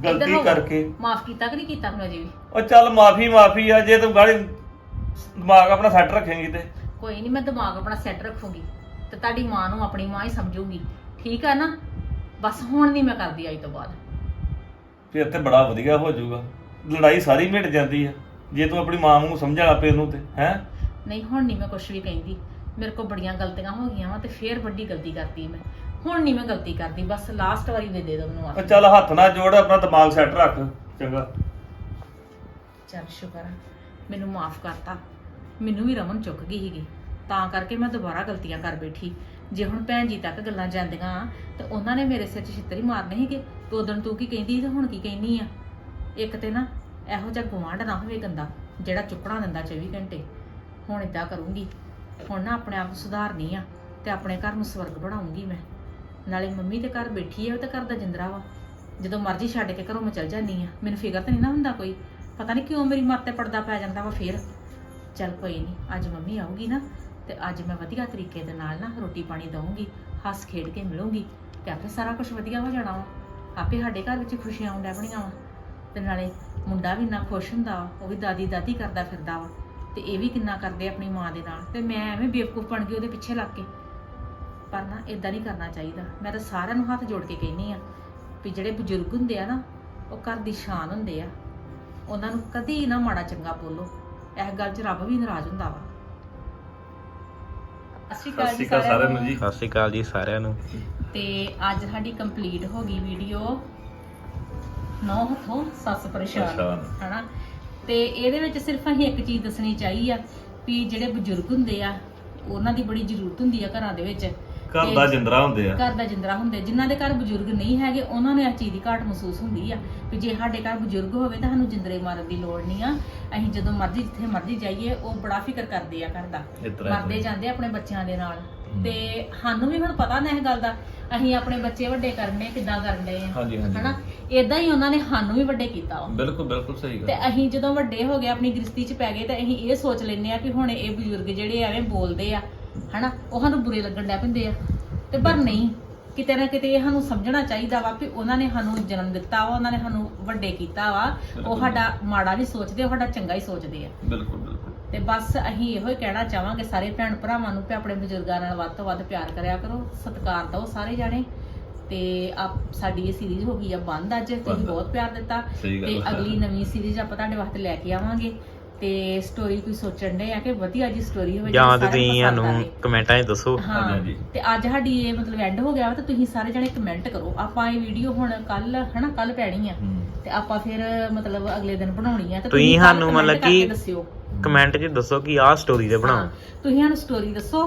ਗਲਤੀ ਕਰਕੇ। ਮਾਫ ਕੀਤਾ ਕਿ ਨਹੀਂ ਕੀਤਾ ਹੁਣ ਅਜੇ ਵੀ? ਉਹ ਚੱਲ ਮਾਫੀ ਮਾਫੀ ਆ ਜੇ ਤੂੰ ਗਾਲੀ ਦਿਮਾਗ ਆਪਣਾ ਸੈੱਟ ਰੱਖੇਂਗੀ ਤੇ। ਕੋਈ ਨਹੀਂ ਮੈਂ ਦਿਮਾਗ ਆਪਣਾ ਸੈੱਟ ਰੱਖੂਗੀ ਤੇ ਤੁਹਾਡੀ ਮਾਂ ਨੂੰ ਆਪਣੀ ਮਾਂ ਹੀ ਸਮਝੂਗੀ। ਠੀਕ ਆ ਨਾ? ਬਸ ਹੁਣ ਨਹੀਂ ਮੈਂ ਕਰਦੀ ਅੱਜ ਤੋਂ ਬਾਅਦ। ਫਿਰ ਤੇ ਬੜਾ ਵਧੀਆ ਹੋ ਜਾਊਗਾ। ਲੜਾਈ ਸਾਰੀ ਮਿਟ ਜਾਂਦੀ ਆ। ਜੇ ਤੂੰ ਆਪਣੀ ਮਾਂ ਨੂੰ ਸਮਝਾ ਆਪੇ ਉਹਨੂੰ ਤੇ ਹੈ? ਨਹੀਂ ਹੁਣ ਨਹੀਂ ਮੈਂ ਕੁਝ ਵੀ ਕਹਿੰਦੀ। ਮੇਰੇ ਕੋਲ ਬੜੀਆਂ ਗਲਤੀਆਂ ਹੋ ਗਈਆਂ ਵਾ ਤੇ ਫੇਰ ਵੱਡੀ ਗਲਤੀ ਕਰਤੀ ਮੈਂ। ਹੁਣ ਨਹੀਂ ਮੈਂ ਗਲਤੀ ਕਰਦੀ ਬਸ ਲਾਸਟ ਵਾਰੀ ਦੇ ਦੇ ਦੋ ਮੈਨੂੰ ਮਾਫੀ। ਚੱਲ ਹੱਥ ਨਾਲ ਜੋੜ ਆਪਣਾ ਦਿਮਾਗ ਸੈੱਟ ਰੱਖ ਚੰਗਾ। ਚੱਲ ਸ਼ੁਕਰ ਆ ਮੈਨੂੰ ਮਾਫ ਕਰਤਾ। ਮੈਨੂੰ ਵੀ ਰਮਨ ਚੁੱਕ ਗਈ ਸੀਗੀ। ਤਾਂ ਕਰਕੇ ਮੈਂ ਦੁਬਾਰਾ ਗਲਤੀਆਂ ਕਰ ਬੈਠੀ। ਜੇ ਹੁਣ ਭੈਣ ਜੀ ਤੱਕ ਗੱਲਾਂ ਜਾਂਦੀਆਂ ਤੇ ਉਹਨਾਂ ਨੇ ਮੇਰੇ ਸਿਰ 'ਚ ਛਿੱਤਰੀ ਮਾਰਨੇ ਸੀਗੇ। ਤੇ ਉਦੋਂ ਤੂੰ ਕੀ ਕਹਿੰਦੀ ਤੇ ਹੁਣ ਕੀ ਕਹਿੰਦੀ ਆ? ਇੱਕ ਤੇ ਨਾ ਇਹੋ ਜਿਹਾ ਗੁਆਂਢ ਨਾ ਹੋਵੇ ਗੰਦਾ, ਜਿਹੜਾ ਚੁੱਕਣਾ ਦਿੰਦਾ 24 ਘੰਟੇ। ਹੁਣ ਇਦਾਂ ਕਰੂੰਗੀ, ਹੁਣ ਨਾ ਆਪਣੇ ਆਪ ਨੂੰ ਸੁਧਾਰਨੀ ਆ ਤੇ ਆਪਣੇ ਘਰ ਨੂੰ ਸਵਰਗ ਬਣਾਉਂਗੀ ਮੈਂ। ਨਾਲੇ ਮੰਮੀ ਤੇ ਘਰ ਬੈਠੀ ਆ, ਉਹ ਤੇ ਘਰ ਦਾ ਜਿੰਦਰਾ ਵਾ। ਜਦੋਂ ਮਰਜ਼ੀ ਛੱਡ ਕੇ ਘਰੋਂ ਮੈਂ ਚਲ ਜਾਂਦੀ ਆ, ਮੈਨੂੰ ਫਿਕਰ ਤਾਂ ਨਹੀਂ ਨਾ ਹੁੰਦਾ ਕੋਈ। ਪਤਾ ਨਹੀਂ ਕਿਉਂ ਮੇਰੀ ਮੱਤ ਤੇ ਪਰਦਾ ਪੈ ਜਾਂਦਾ ਵਾ ਫੇਰ। ਚੱਲ ਕੋਈ ਨਹੀਂ ਅੱਜ ਮੰਮੀ ਆਊਗੀ ਨਾ, ਤੇ ਅੱਜ ਮੈਂ ਵਧੀਆ ਤਰੀਕੇ ਦੇ ਨਾਲ ਨਾ ਰੋਟੀ ਪਾਣੀ ਦਵਾਂਗੀ ਹੱਸ ਖੇਡ ਕੇ ਮਿਲੂੰਗੀ, ਤੇ ਆਪੇ ਸਾਰਾ ਕੁਝ ਵਧੀਆ ਹੋ ਜਾਣਾ ਵਾ। ਆਪੇ ਸਾਡੇ ਘਰ ਵਿੱਚ ਖੁਸ਼ੀਆਂ ਆਉਣ ਡੈ ਵਾ। ਤੇ ਨਾਲੇ ਮੁੰਡਾ ਵੀ ਇੰਨਾ ਖੁਸ਼ ਹੁੰਦਾ ਵਾ ਉਹ ਵੀ ਦਾਦੀ ਦਾਦੀ ਕਰਦਾ ਫਿਰਦਾ ਵਾ ਤੇ ਇਹ ਵੀ ਕਿੰਨਾ ਕਰਦੇ ਆਪਣੀ ਮਾਂ ਦੇ ਨਾਲ ਤੇ ਮੈਂ ਐਵੇਂ ਬੇਵਕੂਫ ਬਣ ਗਈ ਉਹਦੇ ਪਿੱਛੇ ਲੱਗ ਕੇ। ਪਰ ਨਾ ਇਦਾਂ ਨਹੀਂ ਕਰਨਾ ਚਾਹੀਦਾ ਮੈਂ ਤਾਂ ਸਾਰਿਆਂ ਨੂੰ ਹੱਥ ਜੋੜ ਕੇ ਕਹਿੰਨੀ ਆ ਵੀ ਜਿਹੜੇ ਬਜ਼ੁਰਗ ਹੁੰਦੇ ਆ ਨਾ ਉਹ ਘਰ ਦੀ ਸ਼ਾਨ ਹੁੰਦੇ ਆ। ਉਹਨਾਂ ਨੂੰ ਕਦੀ ਨਾ ਮਾੜਾ ਚੰਗਾ ਬੋਲੋ ਇਸ ਗੱਲ 'ਚ ਰੱਬ ਵੀ ਨਾਰਾਜ਼ ਹੁੰਦਾ ਵਾ। ਸਤਿ ਸਤਿ ਸ਼੍ਰੀ ਅਕਾਲ ਸਾਰਿਆਂ ਨੂੰ। ਜੀ। ਸਤਿ ਸ਼੍ਰੀ ਅਕਾਲ ਜੀ ਸਾਰਿਆਂ ਨੂੰ। ਤੇ ਅੱਜ ਸਾਡੀ ਕੰਪਲੀਟ ਹੋ ਗਈ ਵੀਡੀਓ ਨੌ ਹੱਥੋਂ ਸੱਸ ਪਰੇਸ਼ਾਨ ਪਰੇਸ਼ਾਨ। ਹਨਾ? ਤੇ ਇਹਦੇ ਵਿੱਚ ਸਿਰਫ ਅਸੀਂ ਇੱਕ ਚੀਜ਼ ਦੱਸਣੀ ਚਾਹੀ ਆ ਵੀ ਜਿਹੜੇ ਬਜ਼ੁਰਗ ਹੁੰਦੇ ਆ ਉਹਨਾਂ ਦੀ ਬੜੀ ਜ਼ਰੂਰਤ ਹੁੰਦੀ ਆ ਘਰਾਂ ਦੇ ਵਿੱਚ। ਘਰ ਤੇ ਦਾ ਜਿੰਦਰਾ ਹੁੰਦੇ ਆ। ਘਰ ਦਾ ਜਿੰਦਰਾ ਹੁੰਦੇ ਜਿਨ੍ਹਾਂ ਦੇ ਘਰ ਬਜ਼ੁਰਗ ਨਹੀਂ ਹੈਗੇ ਉਹਨਾਂ ਨੂੰ ਇਸ ਚੀਜ਼ ਦੀ ਘਾਟ ਮਹਿਸੂਸ ਹੁੰਦੀ ਆ ਵੀ ਜੇ ਸਾਡੇ ਘਰ ਬਜ਼ੁਰਗ ਹੋਵੇ ਤਾਂ ਸਾਨੂੰ ਜਿੰਦਰੇ ਮਾਰਨ ਦੀ ਲੋੜ ਨਹੀਂ ਆ। ਅਸੀਂ ਜਦੋਂ ਮਰਜ਼ੀ ਜਿੱਥੇ ਮਰਜ਼ੀ ਜਾਈਏ ਉਹ ਬੜਾ ਫਿਕਰ ਕਰਦੇ ਆ ਘਰ ਦਾ। ਇਸ ਤਰ੍ਹਾਂ ਮਰਦੇ ਜਾਂਦੇ ਆ ਆਪਣੇ ਬੱਚਿਆਂ ਦੇ ਨਾਲ। ਤੇ ਸਾਨੂੰ ਵੀ ਹੁਣ ਪਤਾ ਨਾ ਇਹ ਗੱਲ ਦਾ ਅਸੀਂ ਆਪਣੇ ਬੱਚੇ ਵੱਡੇ ਕਰਨੇ ਕਿੱਦਾਂ ਕਰਨੇ ਆ। ਹਾਂਜੀ ਹਾਂਜੀ। ਹਨਾ? ਇਦਾਂ ਹੀ ਉਹਨਾਂ ਨੇ ਸਾਨੂੰ ਵੀ ਵੱਡੇ ਕੀਤਾ ਵਾ। ਬਿਲਕੁਲ ਬਿਲਕੁਲ ਸਹੀ ਤੇ ਗੱਲ ਅਸੀਂ ਜਦੋਂ ਵੱਡੇ ਹੋ ਗਏ ਆਪਣੀ ਗ੍ਰਸਤੀ 'ਚ ਪੈ ਗਏ ਤੇ ਅਸੀਂ ਇਹ ਸੋਚ ਲੈਂਦੇ ਆ ਕਿ ਹੁਣ ਇਹ ਬਜ਼ੁਰਗ ਜਿਹੜੇ ਐਵੇਂ ਬੋਲਦੇ ਆ ਹਨਾ? ਉਹ ਸਾਨੂੰ ਬੁਰੇ ਲੱਗਣ ਲੱਗ ਪੈਂਦੇ ਆ। ਤੇ ਪਰ ਨਹੀਂ ਕਿਤੇ ਨਾ ਕਿਤੇ ਇਹ ਸਾਨੂੰ ਸਮਝਣਾ ਚਾਹੀਦਾ ਵਾ ਕਿ ਉਹਨਾਂ ਨੇ ਸਾਨੂੰ ਜਨਮ ਦਿੱਤਾ ਵਾ ਉਹਨਾਂ ਨੇ ਸਾਨੂੰ ਵੱਡੇ ਕੀਤਾ ਵਾ। ਉਹ ਬਿਲਕੁਲ। ਸਾਡਾ ਮਾੜਾ ਨਹੀਂ ਸੋਚਦੇ ਉਹ ਸਾਡਾ ਚੰਗਾ ਹੀ ਸੋਚਦੇ ਆ। ਬਿਲਕੁਲ ਬਿਲਕੁਲ। ਤੇ ਬਸ ਅਸੀਂ ਇਹੋ ਹੀ ਕਹਿਣਾ ਚਾਹਾਂਗੇ ਸਾਰੇ ਭੈਣ ਭਰਾਵਾਂ ਨੂੰ ਕਿ ਆਪਣੇ ਬਜ਼ੁਰਗਾਂ ਨਾਲ ਵੱਧ ਤੋਂ ਵੱਧ ਪਿਆਰ ਕਰਿਆ ਕਰੋ ਸਤਿਕਾਰ ਦਿਓ ਸਾਰੇ ਜਾਣੇ ਤੇ ਆਪ ਸਾਡੀ ਇਹ ਸੀਰੀਜ਼ ਹੋ ਗਈ ਆ ਬੰਦ ਅੱਜ ਤੁਸੀਂ। ਬਹੁਤ ਪਿਆਰ ਦਿੱਤਾ ਤੇ। ਅਗਲੀ ਨਵੀਂ ਸੀਰੀਜ਼ ਆਪਾਂ ਤੁਹਾਡੇ ਵਾਸਤੇ ਲੈ ਕੇ ਆਵਾਂਗੇ ਤੇ ਸਟੋਰੀ ਕੋਈ ਸੋਚਣ ਦੇ ਆ ਕਿ ਵਧੀਆ ਜੀ ਸਟੋਰੀ ਹੋਵੇ ਜਾਂ ਤੇ ਤੁਸੀਂ ਸਾਨੂੰ। ਕਮੈਂਟਾਂ 'ਚ ਦੱਸੋ ਹਾਂ ਹਾਂਜੀ। ਤੇ ਅੱਜ ਸਾਡੀ ਇਹ ਮਤਲਬ ਐਂਡ ਹੋ ਗਿਆ ਵਾ ਤੇ ਤੁਸੀਂ ਸਾਰੇ ਜਣੇ ਕਮੈਂਟ ਕਰੋ ਆਪਾਂ ਇਹ ਵੀਡੀਓ ਹੁਣ ਕੱਲ ਹਨਾ ਕੱਲ ਪੈਣੀ ਆ। ਤੇ ਆਪਾਂ ਫਿਰ ਮਤਲਬ ਅਗਲੇ ਦਿਨ ਬਣਾਉਣੀ ਆ ਤੇ ਤੁਸੀਂ ਸਾਨੂੰ ਮਤਲਬ ਕਿ- ਦੱਸਿਓ ਕਮੈਂਟ 'ਚ ਦੱਸੋ ਕਿ ਆਹ ਸਟੋਰੀ ਦੇ ਬਣਾਓ। ਤੁਸੀਂ ਸਾਨੂੰ ਸਟੋਰੀ ਦੱਸੋ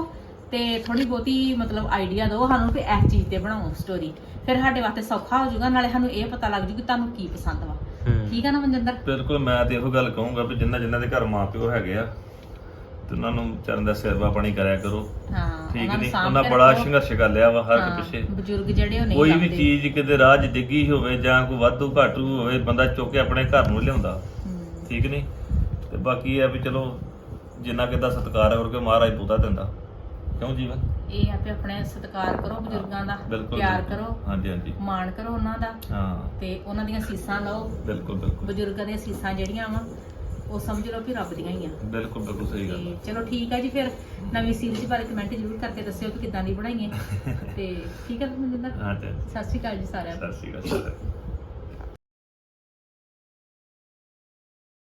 ਤੇ ਥੋੜੀ ਬਹੁਤੀ ਮਤਲਬ ਆਈਡੀਆ ਦਿਓ ਸਾਨੂੰ ਕਿ ਇਸ ਚੀਜ਼ ਤੇ ਬਣਾਓ ਸਟੋਰੀ ਫਿਰ ਸਾਡੇ ਵਾਸਤੇ ਸੌਖਾ ਹੋ ਜਾਊਗਾ ਨਾਲੇ ਸਾਨੂੰ ਇਹ ਪਤਾ ਲੱਗ ਜੂ ਕਿ ਤੁਹਾਨੂੰ ਕੀ ਪਸੰਦ ਵਾ। ਹੂੰ। ਠੀਕ ਆ ਨਾ ਮਨਜਿੰਦਰ? ਬਿਲਕੁਲ ਮੈਂ ਤੇ ਇਹੋ ਗੱਲ ਕਹੂੰਗਾ ਵੀ ਜਿੰਨਾ ਜਿੰਨਾ ਦੇ ਘਰ ਮਾਪਿਓ ਹੈਗੇ ਆ ਤੇ ਉਹਨਾਂ ਨੂੰ ਚਰਨ ਦਾ ਸੇਵਾ ਪਾਣੀ ਕਰਿਆ ਕਰੋ। ਹਾਂ ਠੀਕ ਉਹਨਾਂ ਨੂੰ ਨਹੀਂ ਸਾਂਭ ਉਹਨਾਂ ਕੇ ਬੜਾ ਰੱਖੋ। ਸੰਘਰਸ਼ ਕਰ ਲਿਆ ਵਾ ਹਰ ਹਾਂ, ਇੱਕ ਪਿੱਛੇ। ਬਜ਼ੁਰਗ ਜਿਹੜੇ ਉਹ ਨਹੀਂ ਕੋਈ ਵੀ ਲੱਭਦੇ। ਚੀਜ਼ ਕਿਤੇ ਰਾਹ 'ਚ ਡਿੱਗੀ ਹੋਵੇ ਜਾਂ ਕੋਈ ਵਾਧੂ ਘਾਟੂ ਹੋਵੇ ਬੰਦਾ ਚੁੱਕ ਕੇ ਆਪਣੇ ਘਰ ਨੂੰ ਲਿਆਉਂਦਾ। ਹੂੰ। ਠੀਕ ਨਹੀਂ ਤੇ ਬਾਕੀ ਇਹ ਆ ਵੀ ਚਲੋ ਜਿੰਨਾ ਕਿਦਾ ਸਤਿਕਾਰ ਹੈ ਕਰਕੇ ਮਹਾਰਾਜ ਬਹੁਤਾ ਦਿੰਦਾ। ਕਿਉਂ ਜੀਵਨ? ਇਹ ਆਪੇ ਆਪਣੇ ਸਤਿਕਾਰ ਕਰੋ ਬਜ਼ੁਰਗਾਂ ਦਾ ਬਿਲਕੁਲ ਪਿਆਰ। ਕਰੋ ਹਾਂਜੀ ਹਾਂਜੀ। ਮਾਣ ਕਰੋ ਉਹਨਾਂ ਦਾ। ਹਾਂ। ਤੇ ਉਹਨਾਂ ਦੀਆਂ ਸੀਸਾਂ ਲਓ। ਬਿਲਕੁਲ ਬਿਲਕੁਲ। ਬਜ਼ੁਰਗਾਂ ਦੀਆਂ ਸੀਸਾਂ ਜਿਹੜੀਆਂ ਵਾ ਉਹ ਸਮਝ ਲਓ ਕਿ ਰੱਬ ਦੀਆਂ ਹੀ ਆ। ਬਿਲਕੁਲ ਬਿਲਕੁਲ ਸਹੀ ਗੱਲ ਤੇ ਚਲੋ ਠੀਕ ਆ ਜੀ ਫਿਰ। ਨਵੀਂ ਸੀਰੀਜ਼ ਬਾਰੇ ਕਮੈਂਟ ਜ਼ਰੂਰ ਕਰਕੇ ਦੱਸਿਓ ਕਿ ਕਿੱਦਾਂ ਦੀ ਬਣਾਈਏ। ਤੇ ਠੀਕ ਹੈ ਮਨਜਿੰਦਰ ਹਾਂ ਤੇ ਸਤਿ ਸ਼੍ਰੀ ਅਕਾਲ ਜੀ ਸਾਰਿਆਂ ਨੂੰ। ਸਤਿ ਸ਼੍ਰੀ ਅਕਾਲ